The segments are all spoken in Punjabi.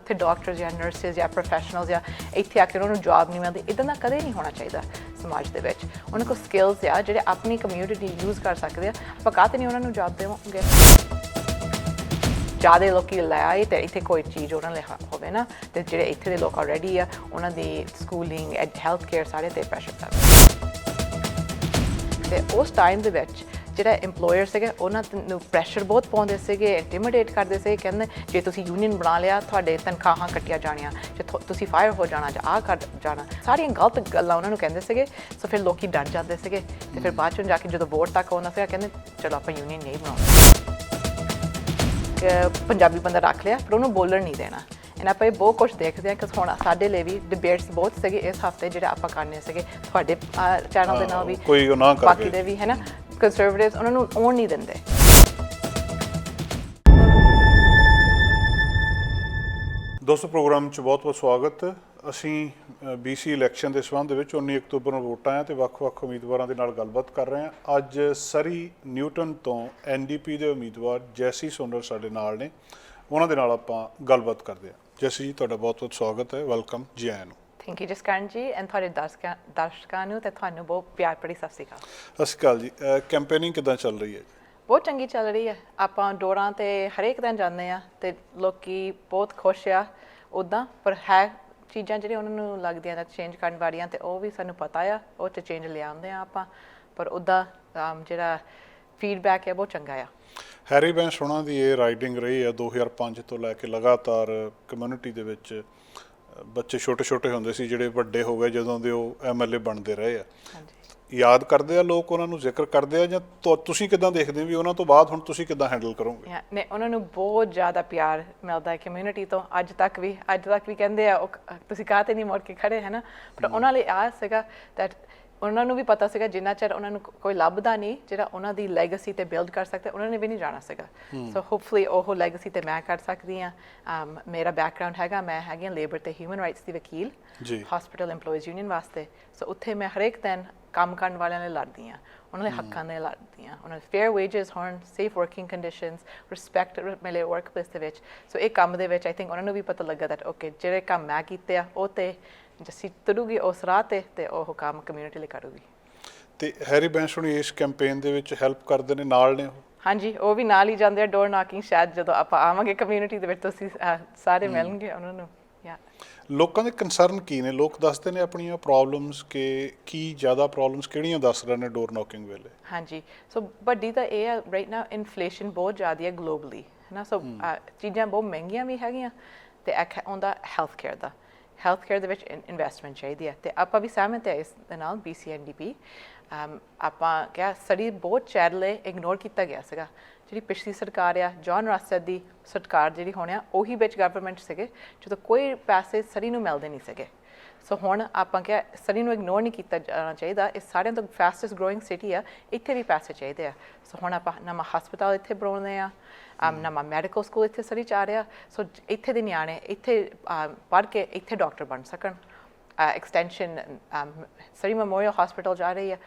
ਉੱਥੇ ਡਾਕਟਰਸ ਜਾਂ ਨਰਸਿਸ ਜਾਂ ਪ੍ਰੋਫੈਸ਼ਨਲਸ ਜਾਂ ਇੱਥੇ ਆ ਕੇ ਉਹਨਾਂ ਨੂੰ ਜੌਬ ਨਹੀਂ ਮਿਲਦੀ ਇਦਾਂ ਦਾ ਕਦੇ ਨਹੀਂ ਹੋਣਾ ਚਾਹੀਦਾ ਸਮਾਜ ਦੇ ਵਿੱਚ। ਉਹਨਾਂ ਕੋਲ ਸਕਿੱਲਸ ਆ ਜਿਹੜੇ ਆਪਣੀ ਕਮਿਊਨਿਟੀ ਯੂਜ਼ ਕਰ ਸਕਦੇ ਆ। ਆਪਾਂ ਕਾਹਤੇ ਨਹੀਂ ਉਹਨਾਂ ਨੂੰ ਜੌਬ ਦੇਵਾਂਗੇ? ਜ਼ਿਆਦਾ ਲੋਕੀ ਲੈ ਆਏ ਤੇ ਇੱਥੇ ਕੋਈ ਚੀਜ਼ ਉਹਨਾਂ ਲਈ ਹੋਵੇ ਨਾ, ਤੇ ਜਿਹੜੇ ਇੱਥੇ ਦੇ ਲੋਕ ਆਲਰੇਡੀ ਆ, ਉਹਨਾਂ ਦੀ ਸਕੂਲਿੰਗ ਐਂਡ ਹੈਲਥ ਕੇਅਰ ਸਾਰੇ ਤੇ ਪ੍ਰੈਸ਼ਰ ਪੈ ਤੇ ਉਸ ਟਾਈਮ ਦੇ ਵਿੱਚ ਜਿਹੜਾ EMPLOYER ਸੀਗੇ ਉਹਨਾਂ ਨੂੰ ਪ੍ਰੈਸ਼ਰ ਬਹੁਤ ਪਾਉਂਦੇ ਸੀਗੇ ਇੰਟੀਮੀਡੇਟ ਕਰਦੇ ਸੀ ਕਹਿੰਦੇ ਜੇ ਤੁਸੀਂ ਯੂਨੀਅਨ ਬਣਾ ਲਿਆ ਤੁਹਾਡੇ ਤਨਖਾਹਾਂ ਕੱਟੀਆਂ ਜਾਣੀਆਂ ਜੇ ਤੁਸੀਂ ਫਾਇਰ ਹੋ ਜਾਣਾ ਜਾਂ ਆ ਕਰ ਜਾਣਾ। ਸਾਰੀਆਂ ਗਲਤ ਗੱਲਾਂ ਉਹਨਾਂ ਨੂੰ ਕਹਿੰਦੇ ਸੀਗੇ ਸੋ ਫਿਰ ਲੋਕੀ ਡਰ ਜਾਂਦੇ ਸੀਗੇ। ਤੇ ਫਿਰ ਬਾਅਦ ਚੋਂ ਜਾ ਕੇ ਜਦੋਂ ਵੋਟ ਤੱਕ ਆਉਂਦਾ ਸੀਗਾ ਕਹਿੰਦੇ ਚਲੋ ਆਪਾਂ ਯੂਨੀਅਨ ਨਹੀਂ ਬਣਾਉਂਦੇ। ਕਿ ਪੰਜਾਬੀ ਬੰਦਾ ਰੱਖ ਲਿਆ ਪਰ ਉਹਨੂੰ ਬੋਲਣ ਨਹੀਂ ਦੇਣਾ। ਇਹਨਾਂ ਆਪਾਂ ਇਹ ਬਹੁਤ ਕੁਝ ਦੇਖਦੇ ਹਾਂ ਕਿ ਹੁਣ ਸਾਡੇ ਲਈ ਵੀ ਡਿਬੇਟਸ ਬਹੁਤ ਸੀਗੇ ਇਸ ਹਫ਼ਤੇ ਜਿਹੜਾ ਆਪਾਂ ਕਰਨੇ ਸੀਗੇ। ਤੁਹਾਡੇ ਚੈਨਲ ਦੇ ਨਾਲ ਵੀ ਕੋਈ ਉਹ ਨਾ ਕਰਕੇ। ਬਾਕੀ ਦੇ ਵੀ ਹੈ ਨਾ? ਕੰਜ਼ਰਵੇਟਿਵਸ ਉਹਨਾਂ ਨੂੰ ਆਉਣ ਨਹੀਂ ਦਿੰਦੇ ਦੋਸਤੋ, ਪ੍ਰੋਗਰਾਮ 'ਚ ਬਹੁਤ-ਬਹੁਤ ਸਵਾਗਤ। ਅਸੀਂ BC ਇਲੈਕਸ਼ਨ ਦੇ ਸੰਬੰਧ ਵਿੱਚ 19 ਅਕਤੂਬਰ ਨੂੰ ਵੋਟਾਂ ਆ ਤੇ ਵੱਖ-ਵੱਖ ਉਮੀਦਵਾਰਾਂ ਦੇ ਨਾਲ ਗੱਲਬਾਤ ਕਰ ਰਹੇ ਹਾਂ। ਅੱਜ ਸਰੀ ਨਿਊਟਨ ਤੋਂ NDP ਦੇ ਉਮੀਦਵਾਰ ਜੈਸੀ ਸੋਨਰ ਸਾਡੇ ਨਾਲ ਨੇ। ਉਹਨਾਂ ਦੇ ਨਾਲ ਆਪਾਂ ਗੱਲਬਾਤ ਕਰਦੇ ਹਾਂ। ਜੈਸੀ ਜੀ, ਤੁਹਾਡਾ ਬਹੁਤ-ਬਹੁਤ ਸਵਾਗਤ ਹੈ। ਵੈਲਕਮ ਜੀ ਆਇਆਂ ਨੂੰ। ਥੈਂਕ ਯੂ ਜਸਕਰਨ ਜੀ ਐਂਡ ਤੁਹਾਡੇ ਦਰਸ਼ਕਾਂ ਨੂੰ ਤੇ ਤੁਹਾਨੂੰ ਬਹੁਤ ਪਿਆਰ ਭਰੀ ਸਤਿ ਸ਼੍ਰੀ ਅਕਾਲ। ਸਤਿ ਸ਼੍ਰੀ ਅਕਾਲ ਜੀ। ਕੈਂਪੇਨਿੰਗ ਕਿਦਾਂ ਚੱਲ ਰਹੀ ਹੈ ਬਹੁਤ ਚੰਗੀ ਚੱਲ ਰਹੀ ਹੈ। ਆਪਾਂ ਡੋਰਾਂ ਤੇ ਹਰੇਕ ਦਿਨ ਜਾਂਦੇ ਆ ਤੇ ਲੋਕੀ ਬਹੁਤ ਖੁਸ਼ ਆ ਉਦਾਂ ਪਰ ਹੈ ਚੀਜ਼ਾਂ ਜਿਹੜੀਆਂ ਉਹਨਾਂ ਨੂੰ ਲੱਗਦੀਆਂ ਨੇ ਚੇਂਜ ਕਰਨ ਵਾਲੀਆਂ ਤੇ ਉਹ ਵੀ ਸਾਨੂੰ ਪਤਾ ਆ ਉਹ ਚ ਚੇਂਜ ਲਿਆਉਂਦੇ ਆ ਆਪਾਂ। ਪਰ ਉਦਾਂ ਜਿਹੜਾ ਫੀਡਬੈਕ ਹੈ ਬਹੁਤ ਚੰਗਾ ਆ। ਹੈਰੀ ਬੈਂਸ ਉਹਨਾਂ ਦੀ ਇਹ ਰਾਈਡਿੰਗ ਰਹੀ ਹੈ 2005 ਤੋਂ ਲੈ ਕੇ ਲਗਾਤਾਰ ਕਮਿਊਨਿਟੀ ਦੇ ਵਿੱਚ। ਬੱਚੇ ਛੋਟੇ-ਛੋਟੇ ਹੁੰਦੇ ਸੀ ਜਿਹੜੇ ਵੱਡੇ ਹੋ ਗਏ ਜਦੋਂ ਦੇ ਉਹ ਐਮਐਲਏ ਬਣਦੇ ਰਹੇ ਆ। ਹਾਂਜੀ। ਯਾਦ ਕਰਦੇ ਆ ਲੋਕ ਉਹਨਾਂ ਨੂੰ ਜ਼ਿਕਰ ਕਰਦੇ ਆ ਜਾਂ ਤੁ- ਤੁਸੀਂ ਕਿਦਾਂ ਦੇਖਦੇ ਹੋ ਵੀ ਉਹਨਾਂ ਤੋਂ ਬਾਅਦ ਹੁਣ ਤੁਸੀਂ ਕਿਦਾਂ ਹੈਂਡਲ ਕਰੋਗੇ? ਨੇ ਉਹਨਾਂ ਨੂੰ ਬਹੁਤ ਜ਼ਿਆਦਾ ਪਿਆਰ ਮਿਲਦਾ ਹੈ ਕਮਿਊਨਿਟੀ ਤੋਂ ਅੱਜ ਤੱਕ ਵੀ ਅੱਜ ਤੱਕ ਵੀ ਕਹਿੰਦੇ ਆ ਤੁਸੀਂ ਕਾਹਤੇ ਨਹੀਂ ਮੁੜ ਕੇ ਖੜੇ ਹੈ ਨਾ? ਪਰ ਉਹਨਾਂ ਲਈ ਆ ਸੀਗਾ that ਉਹਨਾਂ ਨੂੰ ਵੀ ਪਤਾ ਸੀਗਾ ਜਿੰਨਾ ਚਿਰ ਉਹਨਾਂ ਨੂੰ ਕੋਈ ਲੱਭਦਾ ਨਹੀਂ ਜਿਹੜਾ ਉਹਨਾਂ ਦੀ ਲੈਗੇਸੀ ਤੇ ਬਿਲਡ ਕਰ ਸਕਦਾ ਉਹਨਾਂ ਨੇ ਵੀ ਨਹੀਂ ਜਾਣਾ ਸੀਗਾ। ਸੋ ਹੋਪਫੁਲੀ ਉਹ ਲੈਗੇਸੀ ਤੇ ਮੈਂ ਕਰ ਸਕਦੀ ਆ ਮੇਰਾ ਬੈਕਗ੍ਰਾਉਂਡ ਹੈਗਾ ਮੈਂ ਹੈਗੀ ਲੇਬਰ ਤੇ ਹਿਊਮਨ ਰਾਈਟਸ ਦੀ ਵਕੀਲ ਜੀ। ਹਸਪੀਟਲ EMPLOYEES ਯੂਨੀਅਨ ਵਾਸਤੇ। ਸੋ ਉੱਥੇ ਮੈਂ ਹਰੇਕ ਦਿਨ ਕੰਮ ਕਰਨ ਵਾਲਿਆਂ ਲਈ ਲੜਦੀ ਆ ਉਹਨਾਂ ਦੇ ਹੱਕਾਂ ਲਈ ਲੜਦੀ ਆ ਉਹਨਾਂ ਦੇ ਫੇਅਰ ਵੇਜਸ ਹੋਣ ਸੇਫ ਵਰਕਿੰਗ ਕੰਡੀਸ਼ਨਸ ਰਿਸਪੈਕਟ ਮਿਲੇ ਵਰਕਪਲੇਸ ਦੇ ਵਿੱਚ। ਸੋ ਇਹ ਕੰਮ ਦੇ ਵਿੱਚ ਆਈ ਥਿੰਕ ਉਹਨਾਂ ਨੂੰ ਵੀ ਪਤਾ ਲੱਗਾ that ਓਕੇ ਜਿਹੜੇ ਕੰਮ ਮੈਂ ਕੀਤੇ ਆ ਉਹ ਤੇ ਜਸੀ ਤੁਰੂਗੀ ਉਸ ਰਾਹ ਤੇ ਤੇ ਉਹ ਕੰਮ ਕਮਿਊਨਿਟੀ ਲਈ ਕਰੂਗੀ। ਤੇ ਹੈਰੀ ਬੈਂਸ ਹੁਣੀ ਇਸ ਕੈਂਪੇਨ ਦੇ ਵਿੱਚ ਹੈਲਪ ਕਰਦੇ ਨੇ ਨਾਲ ਨੇ ਉਹ? ਹਾਂਜੀ ਉਹ ਵੀ ਨਾਲ ਹੀ ਜਾਂਦੇ ਆ ਡੋਰ ਨਾਕਿੰਗ ਸ਼ਾਇਦ ਜਦੋਂ ਆਪਾਂ ਆਵਾਂਗੇ ਕਮਿਊਨਿਟੀ ਦੇ ਵਿੱਚ ਤੁਸੀਂ ਸਾਰੇ ਮਿਲਣਗੇ ਉਹਨਾਂ ਨੂੰ ਯਾ। ਲੋਕਾਂ ਦੇ ਕੰਸਰਨ ਕੀ ਨੇ? ਲੋਕ ਦੱਸਦੇ ਨੇ ਆਪਣੀਆਂ ਪ੍ਰੋਬਲਮਸ ਕਿ ਕੀ ਜ਼ਿਆਦਾ ਪ੍ਰੋਬਲਮਸ ਕਿਹੜੀਆਂ ਦੱਸ ਰਹੇ ਨੇ ਡੋਰ ਨੌਕਿੰਗ ਵੇਲੇ? ਹਾਂਜੀ ਸੋ ਵੱਡੀ ਤਾਂ ਇਹ ਹੈ ਰਾਈਟ ਨਾਓ ਇਨਫਲੇਸ਼ਨ ਬਹੁਤ ਜ਼ਿਆਦਾ ਹੈ ਗਲੋਬਲੀ ਹੈ। ਨਾ ਸੋ ਚੀਜ਼ਾਂ ਬਹੁਤ ਮਹਿੰਗੀਆਂ ਵੀ ਹੈਗੀਆਂ ਤੇ ਇੱਕ ਹੈਲਥ ਕੇਅਰ ਦਾ। ਹੈਲਥ ਕੇਅਰ ਦੇ ਵਿੱਚ ਇਨਵੈਸਟਮੈਂਟ ਚਾਹੀਦੀ ਹੈ। ਤੇ ਆਪਾਂ ਵੀ ਸਹਿਮਤ ਹੈ ਇਸ ਦੇ ਨਾਲ BCNDP ਅਮ, ਆਪਾਂ ਕਿਹਾ ਸੜੀ ਬਹੁਤ ਚੈਰਲੇ ਇਗਨੋਰ ਕੀਤਾ ਗਿਆ ਸੀਗਾ। ਜਿਹੜੀ ਪਿਛਲੀ ਸਰਕਾਰ ਆ ਜੌਨ ਰਾਸਟਰ ਦੀ ਸਰਕਾਰ ਜਿਹੜੀ ਹੋਣਿਆ ਉਹੀ ਵਿੱਚ ਗਵਰਨਮੈਂਟ ਸੀਗੇ ਜਦੋਂ ਕੋਈ ਪੈਸੇ ਸੜੀ ਨੂੰ ਮਿਲਦੇ ਨਹੀਂ ਸੀਗੇ। ਸੋ ਹੁਣ ਆਪਾਂ ਕਿਹਾ ਸਰੀ ਨੂੰ ਇਗਨੋਰ ਨਹੀਂ ਕੀਤਾ ਜਾਣਾ ਚਾਹੀਦਾ। ਇਹ ਸਾਰਿਆਂ ਤੋਂ ਫਾਸਟੈਸਟ ਗਰੋਇੰਗ ਸਿਟੀ ਆ ਇੱਥੇ ਵੀ ਪੈਸੇ ਚਾਹੀਦੇ ਆ। ਸੋ ਹੁਣ ਆਪਾਂ ਨਵਾਂ ਹਸਪਤਾਲ ਇੱਥੇ ਬਣਾਉਂਦੇ ਆ। ਅਮ ਨਵਾਂ ਮੈਡੀਕਲ ਸਕੂਲ ਇੱਥੇ ਸਰੀ ਚ ਆ ਰਿਹਾ, ਸੋ ਇੱਥੇ ਦੇ ਨਿਆਣੇ, ਇੱਥੇ ਪੜ੍ਹ ਕੇ ਇੱਥੇ ਡਾਕਟਰ ਬਣ ਸਕਣ। ਐਕਸਟੈਂਸ਼ਨ ਸਰੀ ਮੈਮੋਰੀਅਲ ਹਸਪੀਟਲ ਜਾ ਰਹੀ ਹੈ।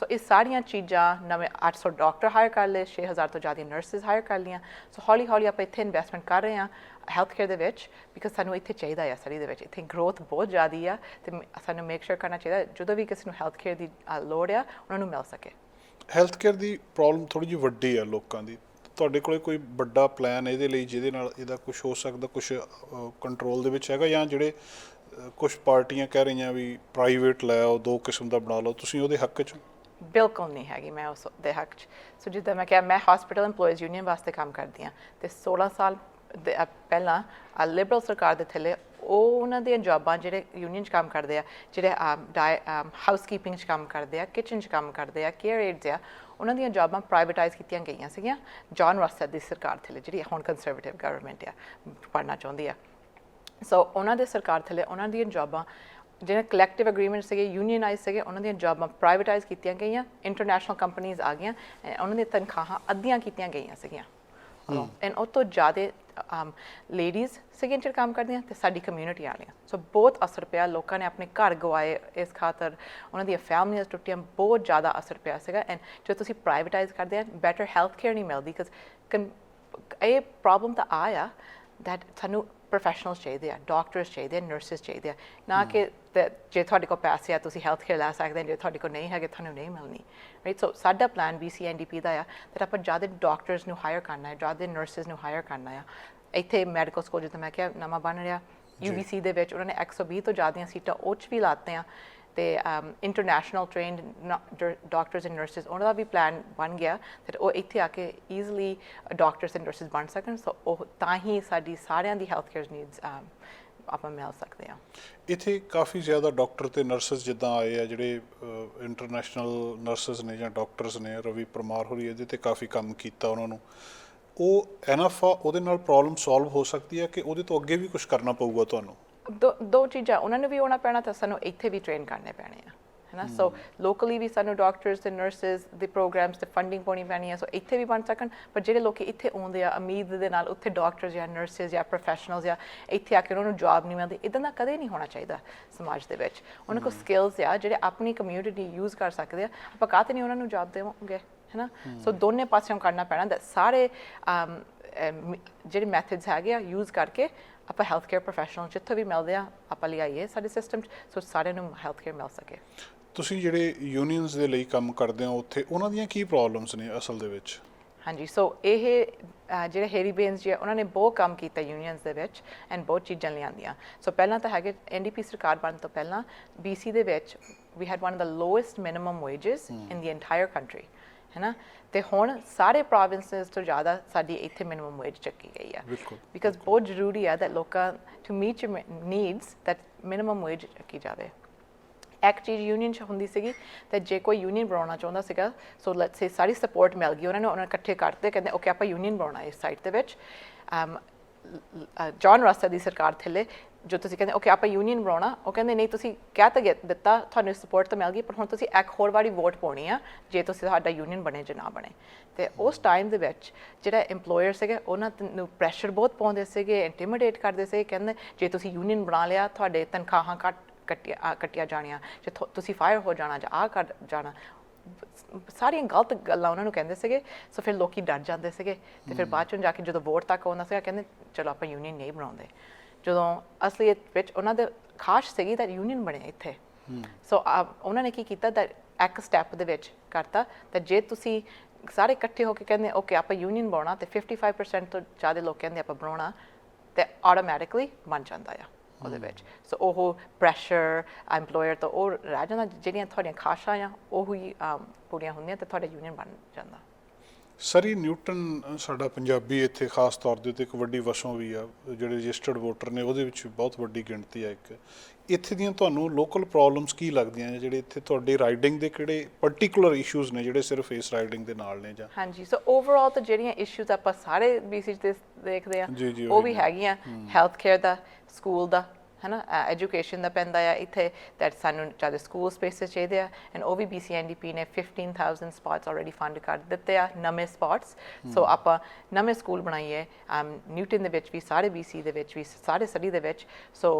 ਸੋ ਇਹ ਸਾਰੀਆਂ ਚੀਜ਼ਾਂ ਨਵੇਂ 800 ਡਾਕਟਰ ਹਾਇਰ ਕਰ ਲਏ 6000 ਤੋਂ ਜ਼ਿਆਦਾ ਨਰਸਿਸ ਹਾਇਰ ਕਰ ਲਈਆਂ। ਸੋ ਹੌਲੀ ਹੌਲੀ ਆਪਾਂ ਇੱਥੇ ਇਨਵੈਸਟਮੈਂਟ ਕਰ ਰਹੇ ਹਾਂ ਹੈਲਥ ਕੇਅਰ ਦੇ ਵਿੱਚ ਬਿਕਾਜ਼ ਸਾਨੂੰ ਇੱਥੇ ਚਾਹੀਦਾ ਆ ਸਰੀ ਦੇ ਵਿੱਚ। ਇੱਥੇ ਗਰੋਥ ਬਹੁਤ ਜ਼ਿਆਦੀ ਆ ਤੇ ਸਾਨੂੰ ਮੇਕ ਸ਼ੋਰ ਕਰਨਾ ਚਾਹੀਦਾ ਜਦੋਂ ਵੀ ਕਿਸੇ ਨੂੰ ਹੈਲਥ ਕੇਅਰ ਦੀ ਲੋੜ ਆ, ਉਹਨਾਂ ਨੂੰ ਮਿਲ ਸਕੇ। ਹੈਲਥ ਕੇਅਰ ਦੀ ਪ੍ਰੋਬਲਮ ਥੋੜੀ ਜਿਹੀ ਵੱਡੀ ਆ ਲੋਕਾਂ ਦੀ। ਤੁਹਾਡੇ ਕੋਲੇ ਕੋਈ ਵੱਡਾ ਪਲਾਨ ਇਹਦੇ ਲਈ, ਜਿਹਦੇ ਨਾਲ ਇਹਦਾ ਕੁਝ ਹੋ ਸਕਦਾ ਕੁਝ ਕੰਟਰੋਲ ਦੇ ਵਿੱਚ ਹੈਗਾ ਜਾਂ ਜਿਹੜੇ ਕੁਝ ਪਾਰਟੀਆਂ ਕਹਿ ਰਹੀਆਂ ਵੀ ਪ੍ਰਾਈਵੇਟ ਲੈ ਆਓ, ਦੋ ਕਿਸਮ ਦਾ ਬਣਾ ਲਓ, ਤੁਸੀਂ ਉਹਦੇ ਹੱਕ 'ਚ? ਬਿਲਕੁਲ ਨਹੀਂ ਹੈਗੀ ਮੈਂ ਉਸ ਦੇ ਹੱਕ 'ਚ। ਸੋ ਜਿੱਦਾਂ ਮੈਂ ਕਿਹਾ, ਮੈਂ ਹਸਪੀਟਲ EMPLOYEES ਯੂਨੀਅਨ ਵਾਸਤੇ ਕੰਮ ਕਰਦੀ ਹਾਂ। ਤੇ 16 ਸਾਲ ਦੇ- ਪਹਿਲਾਂ ਲਿਬਰਲ ਸਰਕਾਰ ਦੇ ਥੱਲੇ ਉਹ ਉਹਨਾਂ ਦੀਆਂ ਜੌਬਾਂ ਜਿਹੜੇ ਯੂਨੀਅਨ 'ਚ ਕੰਮ ਕਰਦੇ ਆ ਜਿਹੜੇ ਹਾਊਸਕੀਪਿੰਗ 'ਚ ਕੰਮ ਕਰਦੇ ਆ ਕਿਚਨ 'ਚ ਕੰਮ ਕਰਦੇ ਆ ਕੇਅਰ ਏਡਸ ਆ ਉਹਨਾਂ ਦੀਆਂ ਜੌਬਾਂ ਪ੍ਰਾਈਵੇਟਾਈਜ਼ ਕੀਤੀਆਂ ਗਈਆਂ ਸੀਗੀਆਂ। ਜੌਨ ਰਸਟਰ ਦੀ ਸਰਕਾਰ ਥੱਲੇ ਜਿਹੜੀ ਹੁਣ ਕੰਜ਼ਰਵੇਟਿਵ ਗਵਰਨਮੈਂਟ ਆ ਪੜਨਾ ਚਾਹੁੰਦੀ ਆ। ਸੋ ਉਹਨਾਂ ਦੇ ਸਰਕਾਰ ਥੱਲੇ ਉਹਨਾਂ ਦੀਆਂ ਜੌਬਾਂ ਜਿਹੜੇ ਕਲੈਕਟਿਵ ਐਗਰੀਮੈਂਟ ਸੀਗੇ ਯੂਨੀਅਨਾਈਜ਼ ਸੀਗੇ ਉਹਨਾਂ ਦੀਆਂ ਜੌਬਾਂ ਪ੍ਰਾਈਵੇਟਾਈਜ਼ ਕੀਤੀਆਂ ਗਈਆਂ ਇੰਟਰਨੈਸ਼ਨਲ ਕੰਪਨੀਆਂ ਆ ਗਈਆਂ ਉਹਨਾਂ ਦੀਆਂ ਤਨਖਾਹਾਂ ਅੱਧੀਆਂ ਕੀਤੀਆਂ ਗਈਆਂ ਸੀਗੀਆਂ। ਐਂਡ ਉਹ ਤੋਂ ਜ਼ਿਆਦਾ ਲੇਡੀਜ਼ ਸਿਗਨੇਚਰ ਕੰਮ ਕਰਦੀਆਂ ਤੇ ਸਾਡੀ ਕਮਿਊਨਿਟੀ ਵਾਲੀਆਂ ਸੋ ਬਹੁਤ ਅਸਰ ਪਿਆ। ਲੋਕਾਂ ਨੇ ਆਪਣੇ ਘਰ ਗਵਾਏ ਇਸ ਖਾਤਰ। ਉਹਨਾਂ ਦੀਆਂ ਫੈਮਲੀਆਂ ਟੁੱਟੀਆਂ ਬਹੁਤ ਜ਼ਿਆਦਾ ਅਸਰ ਪਿਆ ਸੀਗਾ। ਐਂਡ ਜੋ ਤੁਸੀਂ ਪ੍ਰਾਈਵੇਟਾਈਜ਼ ਕਰਦੇ ਆ ਬੈਟਰ ਹੈਲਥ ਕੇਅਰ ਨਹੀਂ ਮਿਲਦੀ ਬਿਕਾਜ਼ ਇਹ ਪ੍ਰੋਬਲਮ ਤਾਂ ਆਇਆ ਦੈਟ ਸਾਨੂੰ ਪ੍ਰੋਫੈਸ਼ਨਲਸ ਚਾਹੀਦੇ ਆ ਡਾਕਟਰਸ ਚਾਹੀਦੇ ਆ ਨਰਸਿਸ ਚਾਹੀਦੇ ਆ ਨਾ ਕਿ ਤੇ ਜੇ ਤੁਹਾਡੇ ਕੋਲ ਪੈਸੇ ਆ ਤੁਸੀਂ ਹੈਲਥ ਕੇਅਰ ਲੈ ਸਕਦੇ ਜੇ ਤੁਹਾਡੇ ਕੋਲ ਨਹੀਂ ਹੈਗੇ ਤੁਹਾਨੂੰ ਨਹੀਂ ਮਿਲਣੀ ਰਾਈਟ ਸੋ ਸਾਡਾ ਪਲਾਨ BCNDP ਦਾ ਆ ਕਿ ਆਪਾਂ ਜ਼ਿਆਦਾ ਡਾਕਟਰਸ ਨੂੰ ਹਾਇਰ ਕਰਨਾ ਹੈ ਜ਼ਿਆਦਾ ਨਰਸਿਸ ਨੂੰ ਹਾਇਰ ਕਰਨਾ ਆ ਇੱਥੇ ਮੈਡੀਕਲ ਸਕੂਲ ਜਿੱਦਾਂ ਮੈਂ ਕਿਹਾ ਨਵਾਂ ਬਣ ਰਿਹਾ UBC ਦੇ ਵਿੱਚ ਉਹਨਾਂ ਨੇ 120 ਤੋਂ ਜ਼ਿਆਦੀਆਂ ਸੀਟਾਂ ਉਹ 'ਚ ਵੀ ਲਾਤੇ ਆ ਤੇ international trained doctors and nurses ਉਹਨਾਂ ਦਾ ਵੀ ਪਲਾਨ ਬਣ ਗਿਆ ਤੇ ਉਹ ਇੱਥੇ ਆ ਕੇ ਈਜ਼ੀਲੀ ਡਾਕਟਰਸ ਐਂਡ ਨਰਸਿਸ ਬਣ ਸਕਣ। ਸੋ ਉਹ ਤਾਂ ਹੀ ਸਾਡੀ ਸਾਰਿਆਂ ਦੀ ਹੈਲਥ ਕੇਅਰ ਨੀਡਸ ਆਪਾਂ ਮਿਲ ਸਕਦੇ ਆ ਇੱਥੇ ਕਾਫੀ ਜ਼ਿਆਦਾ ਡਾਕਟਰ ਤੇ ਨਰਸਸ ਜਿੱਦਾਂ ਆਏ ਆ, ਜਿਹੜੇ ਇੰਟਰਨੈਸ਼ਨਲ ਨਰਸਸ ਨੇ ਜਾਂ ਡਾਕਟਰਸ ਨੇ, ਰਵੀ ਪਰਮਾਰ ਹੋਰੀ ਇਹਦੇ ਤੇ ਕਾਫੀ ਕੰਮ ਕੀਤਾ ਉਹਨਾਂ ਨੂੰ। ਉਹ ਐਨਫ ਆ, ਉਹਦੇ ਨਾਲ ਪ੍ਰੋਬਲਮ ਸੋਲਵ ਹੋ ਸਕਦੀ ਹੈ ਕਿ ਉਹਦੇ ਤੋਂ ਅੱਗੇ ਵੀ ਕੁਝ ਕਰਨਾ ਪਊਗਾ ਤੁਹਾਨੂੰ? ਦੋ ਦੋ ਚੀਜ਼ਾਂ ਉਹਨਾਂ ਨੂੰ ਵੀ ਆਉਣਾ ਪੈਣਾ ਤਾਂ ਸਾਨੂੰ ਇੱਥੇ ਵੀ ਟ੍ਰੇਨ ਕਰਨੇ ਪੈਣੇ ਆ ਹੈਨਾ? ਸੋ ਲੋਕਲੀ ਵੀ ਸਾਨੂੰ ਡਾਕਟਰਸ ਤੇ ਨਰਸਿਸ ਦੇ ਪ੍ਰੋਗਰਾਮਸ ਤੇ ਫੰਡਿੰਗ ਪਾਉਣੀ ਪੈਣੀ ਆ ਸੋ ਇੱਥੇ ਵੀ ਬਣ ਸਕਣ ਪਰ ਜਿਹੜੇ ਲੋਕੀ ਇੱਥੇ ਆਉਂਦੇ ਆ ਉਮੀਦ ਦੇ ਨਾਲ ਉੱਥੇ ਡਾਕਟਰਸ ਜਾਂ ਨਰਸਿਸ ਜਾਂ ਪ੍ਰੋਫੈਸ਼ਨਲਸ ਜਾਂ ਇੱਥੇ ਆ ਕੇ ਉਹਨਾਂ ਨੂੰ ਜੌਬ ਨਹੀਂ ਮਿਲਦੀ ਇਦਾਂ ਦਾ ਕਦੇ ਨਹੀਂ ਹੋਣਾ ਚਾਹੀਦਾ ਸਮਾਜ ਦੇ ਵਿੱਚ। ਉਹਨਾਂ ਕੋਲ ਸਕਿੱਲਸ ਆ ਜਿਹੜੇ ਆਪਣੀ ਕਮਿਊਨਿਟੀ ਯੂਜ਼ ਕਰ ਸਕਦੇ ਆ ਆਪਾਂ ਕਾਹਤੇ ਨਹੀਂ ਉਹਨਾਂ ਨੂੰ ਜੌਬ ਦੇਵਾਂਗੇ ਹੈਨਾ? ਸੋ ਦੋਨੇ ਪਾਸਿਓਂ ਕਰਨਾ ਪੈਣਾ ਸਾਰੇ ਜਿਹੜੇ ਮੈਥਡਸ ਹੈਗੇ ਆ ਯੂਜ਼ ਕਰਕੇ ਆਪਾਂ ਹੈਲਥ ਕੇਅਰ ਪ੍ਰੋਫੈਸ਼ਨਲ ਜਿੱਥੋਂ ਵੀ ਮਿਲਦੇ ਆ ਆਪਾਂ ਲਿਆਈਏ ਸਾਡੇ ਸਿਸਟਮ ਸੋ ਸਾਰਿਆਂ ਨੂੰ ਹੈਲਥ ਕੇਅਰ ਮਿਲ ਸਕੇ। ਤੁਸੀਂ ਜਿਹੜੇ ਯੂਨੀਅਨਸ ਦੇ ਲਈ ਕੰਮ ਕਰਦੇ ਹੋ ਉੱਥੇ ਉਹਨਾਂ ਦੀਆਂ ਕੀ ਪ੍ਰੋਬਲਮਸ ਨੇ ਅਸਲ ਦੇ ਵਿੱਚ? ਹਾਂਜੀ ਸੋ ਇਹ ਜਿਹੜੇ ਹੈਰੀ ਬੇਨਸ ਜੀ ਉਹਨਾਂ ਨੇ ਬਹੁਤ ਕੰਮ ਕੀਤਾ ਯੂਨੀਅਨਸ ਦੇ ਵਿੱਚ ਐਂਡ ਬਹੁਤ ਚੀਜ਼ਾਂ ਲਿਆਂਦੀਆਂ। ਸੋ ਪਹਿਲਾਂ ਤਾਂ ਹੈਗੇ ਐਨਡੀਪੀ ਸਰਕਾਰ ਬਣਨ ਤੋਂ ਪਹਿਲਾਂ BC ਦੇ ਵਿੱਚ ਵੀ had one of the lowest minimum wages in the entire country ਹੈਨਾ? ਤੇ ਹੁਣ ਸਾਰੇ ਪ੍ਰੋਵਿੰਸਸ ਤੋਂ ਜ਼ਿਆਦਾ ਸਾਡੀ ਇੱਥੇ ਮਿਨੀਮਮ ਵੇਜ ਚੱਕੀ ਗਈ ਆ। ਬਿਲਕੁਲ, ਬਿਕਾਜ਼ ਬਹੁਤ ਜ਼ਰੂਰੀ ਆ that ਲੋਕਾਂ to meet your needs that minimum wage ਚੱਕੀ ਜਾਵੇ। ਇੱਕ ਚੀਜ਼ ਯੂਨੀਅਨ ਚ ਹੁੰਦੀ ਸੀਗੀ ਤੇ ਜੇ ਕੋਈ ਯੂਨੀਅਨ ਬਣਾਉਣਾ ਚਾਹੁੰਦਾ ਸੀਗਾ so let's say sorry support ਮਿਲ ਗਈ ਉਹਨਾਂ ਨੂੰ ਉਹਨਾਂ ਨੇ ਇਕੱਠੇ ਕਰਤੇ ਕਹਿੰਦੇ ਓਕੇ ਆਪਾਂ ਯੂਨੀਅਨ ਬਣਾਉਣਾ ਇਸ ਸਾਈਟ ਦੇ ਵਿੱਚ। ਅਮ ਜੌਨ ਰਸਟਰ ਦੀ ਸਰਕਾਰ ਥੱਲੇ ਜੋ ਤੁਸੀਂ ਕਹਿੰਦੇ ਓਕੇ ਆਪਾਂ ਯੂਨੀਅਨ ਬਣਾਉਣਾ। ਉਹ ਕਹਿੰਦੇ ਨਹੀਂ ਤੁਸੀਂ ਕਹਿ ਤਾਂ ਦਿੱਤਾ ਤੁਹਾਨੂੰ ਸਪੋਰਟ ਤਾਂ ਮਿਲ ਗਈ ਪਰ ਹੁਣ ਤੁਸੀਂ ਇੱਕ ਹੋਰ ਵਾਰੀ ਵੋਟ ਪਾਉਣੀ ਆ ਜੇ ਤੁਸੀਂ ਸਾਡਾ ਯੂਨੀਅਨ ਬਣੇ ਜਾਂ ਨਾ ਬਣੇ। ਤੇ ਉਸ ਟਾਈਮ ਦੇ ਵਿੱਚ ਜਿਹੜਾ EMPLOYER ਸੀਗੇ ਉਹਨਾਂ ਨੂੰ ਪ੍ਰੈਸ਼ਰ ਬਹੁਤ ਪਾਉਂਦੇ ਸੀਗੇ ਇੰਟੀਮੀਡੇਟ ਕਰਦੇ ਸੀ ਕਹਿੰਦੇ ਜੇ ਤੁਸੀਂ ਯੂਨੀਅਨ ਬਣਾ ਲਿਆ ਤੁਹਾਡੇ ਤਨਖਾਹਾਂ ਕੱਟ ਕੱਟੀਆਂ ਕੱਟੀਆਂ ਜਾਣੀਆਂ ਜੇ ਤੁਸੀਂ ਫਾਇਰ ਹੋ ਜਾਣਾ ਜਾਂ ਆ ਕਰ ਜਾਣਾ ਸਾਰੀਆਂ ਗਲਤ ਗੱਲਾਂ ਉਹਨਾਂ ਨੂੰ ਕਹਿੰਦੇ ਸੀਗੇ ਸੋ ਫਿਰ ਲੋਕੀ ਡਰ ਜਾਂਦੇ ਸੀਗੇ। ਤੇ ਫਿਰ ਬਾਅਦ ਚੋਂ ਜਾ ਕੇ ਜਦੋਂ ਵੋਟ ਤੱਕ ਆਉਂਦਾ ਸੀਗਾ ਕਹਿੰਦੇ ਚਲੋ ਆਪਾਂ ਯੂਨੀਅਨ ਨਹੀਂ ਬਣਾਉਂਦੇ। ਜਦੋਂ ਅਸਲੀਅਤ ਵਿੱਚ ਉਹਨਾਂ ਦੇ ਖਾਸ ਸੀਗੀ ਤਾਂ ਯੂਨੀਅਨ ਬਣੇ ਇੱਥੇ। ਸੋ ਉਹਨਾਂ ਨੇ ਕੀ ਕੀਤਾ that ਇੱਕ ਸਟੈਪ ਦੇ ਵਿੱਚ ਕਰਤਾ। ਤਾਂ ਜੇ ਤੁਸੀਂ ਸਾਰੇ ਇਕੱਠੇ ਹੋ ਕੇ ਕਹਿੰਦੇ ਓਕੇ ਆਪਾਂ ਯੂਨੀਅਨ ਬਣਾਉਣਾ ਤੇ 55% ਤੋਂ ਜ਼ਿਆਦਾ ਲੋਕ ਕਹਿੰਦੇ ਆਪਾਂ ਬਣਾਉਣਾ ਤੇ ਆਟੋਮੈਟਿਕਲੀ ਬਣ ਜਾਂਦਾ ਆ ਉਹਦੇ ਵਿੱਚ। ਸੋ ਉਹ ਪ੍ਰੈਸ਼ਰ EMPLOYER ਤੋਂ ਉਹ ਰਹਿ ਜਾਂਦਾ ਜਿਹੜੀਆਂ ਤੁਹਾਡੀਆਂ ਖਾਸ਼ਾਂ ਆ ਉਹ ਹੀ ਪੂਰੀਆਂ ਹੁੰਦੀਆਂ ਤੇ ਤੁਹਾਡਾ ਯੂਨੀਅਨ ਬਣ ਜਾਂਦਾ। ਸਰੀ ਨਿਊਟਨ ਸਾਡਾ ਪੰਜਾਬੀ ਇੱਥੇ ਖਾਸ ਤੌਰ ਦੇ ਉੱਤੇ ਇੱਕ ਵੱਡੀ ਵਸੋਂ ਵੀ ਆ ਜਿਹੜੇ ਰਜਿਸਟਰਡ ਵੋਟਰ ਨੇ ਉਹਦੇ ਵਿੱਚ ਬਹੁਤ ਵੱਡੀ ਗਿਣਤੀ ਆ ਇੱਕ। ਇੱਥੇ ਦੀਆਂ ਤੁਹਾਨੂੰ ਲੋਕਲ ਪ੍ਰੋਬਲਮਸ ਕੀ ਲੱਗਦੀਆਂ ਨੇ ਜਿਹੜੇ ਇੱਥੇ ਤੁਹਾਡੀ ਰਾਈਡਿੰਗ ਦੇ ਕਿਹੜੇ ਪਾਰਟਿਕੂਲਰ ਇਸ਼ੂਜ਼ ਨੇ ਜਿਹੜੇ ਸਿਰਫ ਇਸ ਰਾਈਡਿੰਗ ਦੇ ਨਾਲ ਨੇ ਜਾਂ? ਹਾਂਜੀ ਸੋ ਓਵਰਆਲ ਤਾਂ ਜਿਹੜੀਆਂ ਇਸ਼ੂਜ਼ ਆਪਾਂ ਸਾਰੇ ਬੀਸੀ ਤੇ ਦੇਖਦੇ ਆ ਉਹ ਵੀ। ਹੈਗੀਆਂ। ਹੈਲਥ ਕੇਅਰ ਦਾ ਸਕੂਲ ਦਾ ਹਨਾ ਐਜੂਕੇਸ਼ਨ ਦਾ ਪੈਂਦਾ ਆ ਇੱਥੇ ਦੈਟ ਸਾਨੂੰ ਜ਼ਿਆਦਾ ਸਕੂਲ ਸਪੇਸਿਸ ਚਾਹੀਦੇ ਆ ਐਂਡ ਉਹ ਵੀ BCNDP ਨੇ 15000 ਸਪਾਟਸ ਆਲਰੇਡੀ ਫੰਡ ਕਰ ਦਿੱਤੇ ਆ ਨਵੇਂ ਸਪਾਟਸ ਸੋ ਆਪਾਂ ਨਵੇਂ ਸਕੂਲ ਬਣਾਈਏ ਨਿਊਟਨ ਦੇ ਵਿੱਚ ਵੀ ਸਾਰੇ BC ਦੇ ਵਿੱਚ ਵੀ ਸਾਰੇ ਸਟੱਡੀ ਦੇ ਵਿੱਚ ਸੋ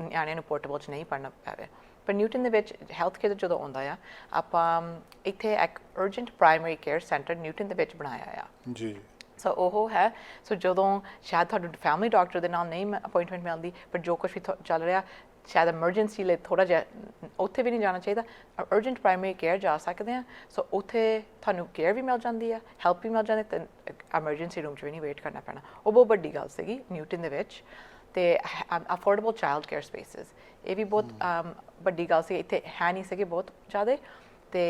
ਨਿਆਣਿਆਂ ਨੂੰ ਪੋਰਟੇਬਲ ਚ ਨਹੀਂ ਪੜਨਾ ਪਵੇ ਪਰ ਨਿਊਟਨ ਦੇ ਵਿੱਚ ਹੈਲਥ ਕੇਅਰ ਜਦੋਂ ਆਉਂਦਾ ਆ ਆਪਾਂ ਇੱਥੇ ਇੱਕ urgent primary care centre Newton ਦੇ ਵਿੱਚ ਬਣਾਇਆ ਆ। ਜੀ। ਸੋ ਉਹ ਹੈ। ਸੋ ਜਦੋਂ ਸ਼ਾਇਦ ਤੁਹਾਨੂੰ ਫੈਮਿਲੀ ਡਾਕਟਰ ਦੇ ਨਾਲ ਨਹੀਂ ਅਪਾਇੰਟਮੈਂਟ ਮਿਲਦੀ ਪਰ ਜੋ ਕੁਝ ਵੀ ਚੱਲ ਰਿਹਾ ਸ਼ਾਇਦ ਐਮਰਜੈਂਸੀ ਲਈ ਥੋੜਾ ਜਿਹਾ ਉੱਥੇ ਵੀ ਨਹੀਂ ਜਾਣਾ ਚਾਹੀਦਾ। ਅਰਜੈਂਟ ਪ੍ਰਾਇਮਰੀ ਕੇਅਰ ਜਾ ਸਕਦੇ ਆ ਸੋ ਉੱਥੇ ਤੁਹਾਨੂੰ ਕੇਅਰ ਵੀ ਮਿਲ ਜਾਂਦੀ ਆ ਹੈਲਪ ਵੀ ਮਿਲ ਜਾਂਦੀ ਤੇ ਐਮਰਜੈਂਸੀ ਰੂਮ 'ਚ ਵੀ ਨਹੀਂ ਵੇਟ ਕਰਨਾ ਪੈਣਾ। ਉਹ ਬਹੁਤ ਵੱਡੀ ਗੱਲ ਸੀਗੀ ਨਿਊਟਨ ਦੇ ਵਿੱਚ। ਤੇ ਅਫੋਰਡੇਬਲ ਚਾਈਲਡ ਕੇਅਰ ਸਪੇਸਿਸ ਇਹ ਵੀ ਬਹੁਤ ਵੱਡੀ ਗੱਲ ਸੀ। ਇੱਥੇ ਹੈ ਨਹੀਂ ਸੀਗੇ ਬਹੁਤ ਜ਼ਿਆਦਾ। ਤੇ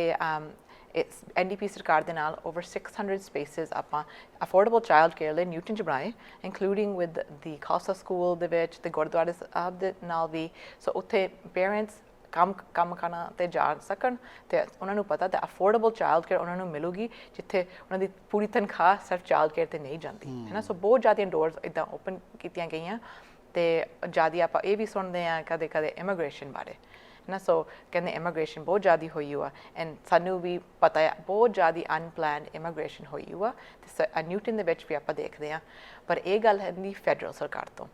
it's NDP ਸਰਕਾਰ ਦੇ ਨਾਲ over 600 spaces ਆਪਾਂ affordable child care ਲਈ ਨਿਊਟਨ ਚ ਬਣਾਏ including with the Khalsa school ਦੇ ਵਿੱਚ ਤੇ ਗੁਰਦੁਆਰੇ ਸਾਹਿਬ ਦੇ ਨਾਲ ਵੀ। ਸੋ ਉੱਥੇ ਪੇਰੈਂਟਸ ਕੰਮ ਕੰਮ ਕਰਨਾ ਤੇ ਜਾ ਸਕਣ ਤੇ ਉਹਨਾਂ ਨੂੰ ਪਤਾ ਤੇ ਅਫੋਰਡੇਬਲ ਚਾਈਲਡ ਕੇਅਰ ਉਹਨਾਂ ਨੂੰ ਮਿਲੂਗੀ ਜਿੱਥੇ ਉਹਨਾਂ ਦੀ ਪੂਰੀ ਤਨਖਾਹ ਸਿਰਫ ਚਾਈਲਡ ਕੇਅਰ ਤੇ ਨਹੀਂ ਜਾਂਦੀ ਹੈ। ਨਾ ਸੋ ਬਹੁਤ ਜ਼ਿਆਦੀਆਂ ਡੋਰਸ ਇਦਾਂ ਓਪਨ ਕੀਤੀਆਂ ਗਈਆਂ ਤੇ ਜ਼ਿਆਦਾ ਆਪਾਂ ਇਹ ਵੀ ਸੁਣਦੇ ਆ ਕਦੇ ਕਦੇ ਇਮੀਗ੍ਰੇਸ਼ਨ ਬਾਰੇ। ਨਾ ਸੋ ਕਹਿੰਦੇ ਇਮੀਗ੍ਰੇਸ਼ਨ ਬਹੁਤ ਜ਼ਿਆਦੀ ਹੋਈ ਹੋਆ ਐਂਡ ਸਾਨੂੰ ਵੀ ਪਤਾ ਹੈ ਬਹੁਤ ਜ਼ਿਆਦੀ ਅਨਪਲਾਨਡ ਇਮੀਗ੍ਰੇਸ਼ਨ ਹੋਈ ਹੋਆ ਤੇ ਨਿਊਟਨ ਦੇ ਵਿੱਚ ਵੀ ਆਪਾਂ ਦੇਖਦੇ ਆ, ਪਰ ਇਹ ਗੱਲ ਹੈ ਦੀ ਫੈਡਰਲ ਸਰਕਾਰ ਤੋਂ।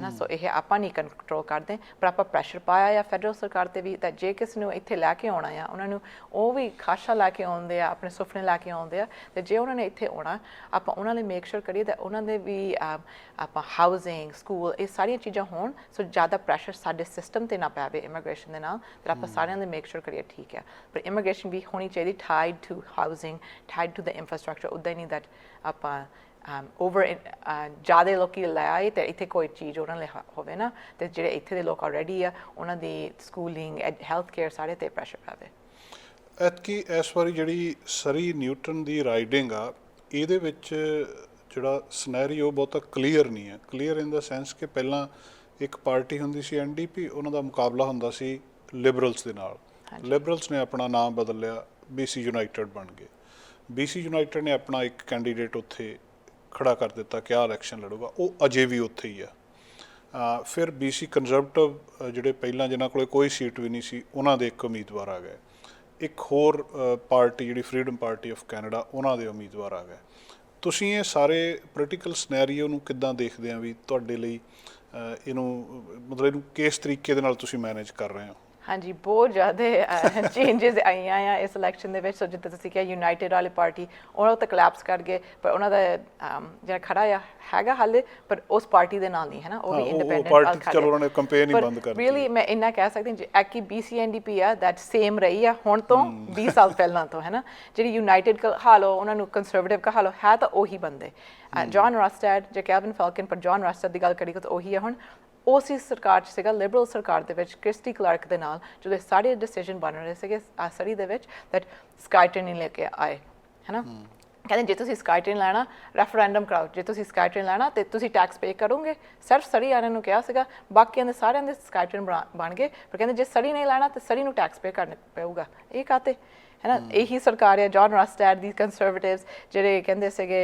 ਨਾ ਸੋ ਇਹ ਆਪਾਂ ਨਹੀਂ ਕੰਟਰੋਲ ਕਰਦੇ। ਪਰ ਆਪਾਂ ਪ੍ਰੈਸ਼ਰ ਪਾਇਆ ਆ ਫੈਡਰਲ ਸਰਕਾਰ ਤੇ ਵੀ that ਜੇ ਕਿਸ ਨੂੰ ਇੱਥੇ ਲੈ ਕੇ ਆਉਣਾ ਆ ਉਹਨਾਂ ਨੂੰ ਉਹ ਵੀ ਖਾਸ਼ਾ ਲੈ ਕੇ ਆਉਂਦੇ ਆ ਆਪਣੇ ਸੁਪਨੇ ਲੈ ਕੇ ਆਉਂਦੇ ਆ ਤੇ ਜੇ ਉਹਨਾਂ ਨੇ ਇੱਥੇ ਆਉਣਾ ਆਪਾਂ ਉਹਨਾਂ ਲਈ ਮੇਕ ਸ਼ੋਰ ਕਰੀਏ ਤਾਂ ਉਹਨਾਂ ਦੇ ਵੀ ਆਪਾਂ ਹਾਊਸਿੰਗ ਸਕੂਲ ਇਹ ਸਾਰੀਆਂ ਚੀਜ਼ਾਂ ਹੋਣ ਸੋ ਜ਼ਿਆਦਾ ਪ੍ਰੈਸ਼ਰ ਸਾਡੇ ਸਿਸਟਮ ਤੇ ਨਾ ਪਵੇ ਇਮੀਗ੍ਰੇਸ਼ਨ ਦੇ ਨਾਲ ਤੇ ਆਪਾਂ ਸਾਰਿਆਂ ਦੇ ਮੇਕ ਸ਼ੋਰ ਕਰੀਏ ਠੀਕ ਹੈ ਪਰ ਇਮੀਗ੍ਰੇਸ਼ਨ ਵੀ ਹੋਣੀ ਚਾਹੀਦੀ tied to housing tied to the infrastructure ਉਦਾਂ ਹੀ ਨਹੀਂ that ਆਪਾਂ ਓਵਰ ਜ਼ਿਆਦਾ ਲੋਕੀ ਲੈ ਆਏ ਤੇ ਇੱਥੇ ਕੋਈ ਚੀਜ਼ ਉਹਨਾਂ ਲਈ ਹੋਵੇ ਨਾ ਤੇ ਜਿਹੜੇ ਇੱਥੇ ਦੇ ਲੋਕ ਆਲਰੇਡੀ ਆ ਉਹਨਾਂ ਦੀ ਸਕੂਲਿੰਗ ਹੈਲਥ ਕੇਅਰ ਸਾਰੇ ਤੇ ਪ੍ਰੈਸ਼ਰ ਪਵੇ ਐਤਕੀ ਇਸ ਵਾਰੀ ਜਿਹੜੀ ਸਰੀ ਨਿਊਟਨ ਦੀ ਰਾਈਡਿੰਗ ਆ ਇਹਦੇ ਵਿੱਚ ਜਿਹੜਾ ਸਿਨੈਰੀਓ ਬਹੁਤਾ ਕਲੀਅਰ ਨਹੀਂ ਹੈ। ਕਲੀਅਰ ਇਨ ਦਾ ਸੈਂਸ ਕਿ ਪਹਿਲਾਂ ਇੱਕ ਪਾਰਟੀ ਹੁੰਦੀ ਸੀ ਐਨਡੀਪੀ ਉਹਨਾਂ ਦਾ ਮੁਕਾਬਲਾ ਹੁੰਦਾ ਸੀ ਲਿਬਰਲਸ ਦੇ ਨਾਲ। ਲਿਬਰਲਸ ਨੇ ਆਪਣਾ ਨਾਮ ਬਦਲ ਲਿਆ ਬੀਸੀ ਯੂਨਾਈਟਿਡ ਬਣ ਗਏ। ਬੀਸੀ ਯੂਨਾਈਟਿਡ ਨੇ ਆਪਣਾ ਇੱਕ ਕੈਂਡੀਡੇਟ ਉੱਥੇ ਖੜਾ ਕਰ ਦਿੱਤਾ ਕਿ ਆ ਇਲੈਕਸ਼ਨ ਲੜੂਗਾ ਉਹ ਅਜੇ ਵੀ ਉੱਥੇ ਹੀ ਆ ਅ, ਫਿਰ ਬੀਸੀ ਕੰਜ਼ਰਵੇਟਿਵ ਜਿਹੜੇ ਪਹਿਲਾਂ ਜਿਨ੍ਹਾਂ ਕੋਲੇ ਕੋਈ ਸੀਟ ਵੀ ਨਹੀਂ ਸੀ ਉਹਨਾਂ ਦੇ ਇੱਕ ਉਮੀਦਵਾਰ ਆ ਗਏ। ਇੱਕ ਹੋਰ ਪਾਰਟੀ ਜਿਹੜੀ ਫਰੀडम ਪਾਰਟੀ ਆਫ ਕੈਨੇਡਾ ਉਹਨਾਂ ਦੇ ਉਮੀਦਵਾਰ ਆ ਗਏ। ਤੁਸੀਂ ਇਹ ਸਾਰੇ ਪੋਲੀਟੀਕਲ ਸਿਨੈਰੀਓ ਨੂੰ ਕਿੱਦਾਂ ਦੇਖਦੇ ਆ ਵੀ ਤੁਹਾਡੇ ਲਈ ਇਹਨੂੰ ਮਤਲਬ ਇਹਨੂੰ ਕਿਸ ਤਰੀਕੇ ਦੇ ਨਾਲ ਤੁਸੀਂ ਮੈਨੇਜ ਕਰ ਰਹੇ ਹੋ? ਹਾਂਜੀ ਬਹੁਤ ਜ਼ਿਆਦਾ ਚੇਂਜਸ ਆਈਆਂ ਆ ਇਸ ਇਲੈਕਸ਼ਨ ਦੇ ਵਿੱਚ। ਸੋ ਜਿੱਦਾਂ ਤੁਸੀਂ ਕਿਹਾ ਯੂਨਾਈਟਿਡ ਵਾਲੀ ਪਾਰਟੀ ਉਹਨਾਂ ਤਾਂ ਕੋਲੈਪਸ ਕਰ ਗਏ ਪਰ ਉਹਨਾਂ ਦਾ ਜਿਹੜਾ ਖੜਾ ਆ ਹੈਗਾ ਹਾਲੇ ਪਰ ਉਸ ਪਾਰਟੀ ਦੇ ਨਾਲ ਨਹੀਂ ਹੈ ਨਾ? ਉਹ ਵੀ ਉਹ- ਉਹ ਇੰਡੀਪੈਂਡੈਂਟ party ਤੇ ਚਲੋ ਉਹਨਾਂ ਨੇ campaign ਹੀ ਬੰਦ ਕਰਤੀ। ਰੀਅਲੀ ਮੈਂ ਇੰਨਾ ਕਹਿ ਸਕਦੀ ਹਾਂ ਐਕੀ BCNDP ਆ ਦੈਟ ਸੇਮ ਰਹੀ ਆ ਹੁਣ ਤੋਂ 20 ਸਾਲ ਪਹਿਲਾਂ ਤੋਂ ਹੈ ਨਾ? ਜਿਹੜੀ ਯੂਨਾਈਟਿਡ ਹਾਲੋ ਉਹਨਾਂ ਨੂੰ ਕੰਸਰਵੇਟਿਵ ਕਹਾਲੋ ਹੈ ਤਾਂ ਉਹੀ ਬੰਦੇ। ਜੌਨ ਰਸਟੈਡ ਜੇ ਕੈਵਨ ਫੈਲਕਨ ਪਰ ਜੌਨ ਰਸਟੈਡ ਦੀ ਗੱਲ ਕਰੀ ਤਾਂ ਉਹੀ ਹੈ ਹੁਣ। ਉਸੇ ਸਰਕਾਰ ਚ ਸੀਗਾ ਲਿਬਰਲ ਸਰਕਾਰ ਦੇ ਵਿੱਚ ਕ੍ਰਿਸਟੀ ਕਲਰਕ ਦੇ ਨਾਲ ਜਦੋਂ ਸਾਰੇ ਡਿਸੀਜਨ ਬਣ ਰਹੇ ਸੀਗੇ ਆ ਸਰੀ ਦੇ ਵਿੱਚ ਦੈਟ ਸਕਾਈ ਨਹੀਂ ਲੈ ਕੇ ਆਏ ਹੈ। ਨਾ ਕਹਿੰਦੇ ਜੇ ਤੁਸੀਂ ਸਕਾਈ ਟ੍ਰੇਨ ਲੈਣਾ ਰੈਫਰੈਂਡਮ ਕਰਾਓ ਜੇ ਤੁਸੀਂ ਸਕਾਈ ਟ੍ਰੇਨ ਲੈਣਾ ਤੇ ਤੁਸੀਂ ਟੈਕਸ ਪੇ ਕਰੋਗੇ। ਸਿਰਫ ਸਰੀ ਵਾਲਿਆਂ ਨੂੰ ਕਿਹਾ ਸੀਗਾ ਬਾਕੀਆਂ ਦੇ ਸਾਰਿਆਂ ਦੇ ਸਕਾਈ ਟ੍ਰੇਨ ਬਣ ਗਏ ਪਰ ਕਹਿੰਦੇ ਜੇ ਸਰੀ ਨਹੀਂ ਲੈਣਾ ਤੇ ਸਰੀ ਨੂੰ ਟੈਕਸ ਪੇ ਕਰਨਾ ਪਊਗਾ। ਇਹ ਕਾਤੇ ਹੈ। ਨਾ ਇਹੀ ਸਰਕਾਰ ਹੈ ਜੌਨ ਰਸਟੈਡ ਦੀ ਕੰਸਰਵੇਟਿਵਸ ਜਿਹੜੇ ਕਹਿੰਦੇ ਸੀਗੇ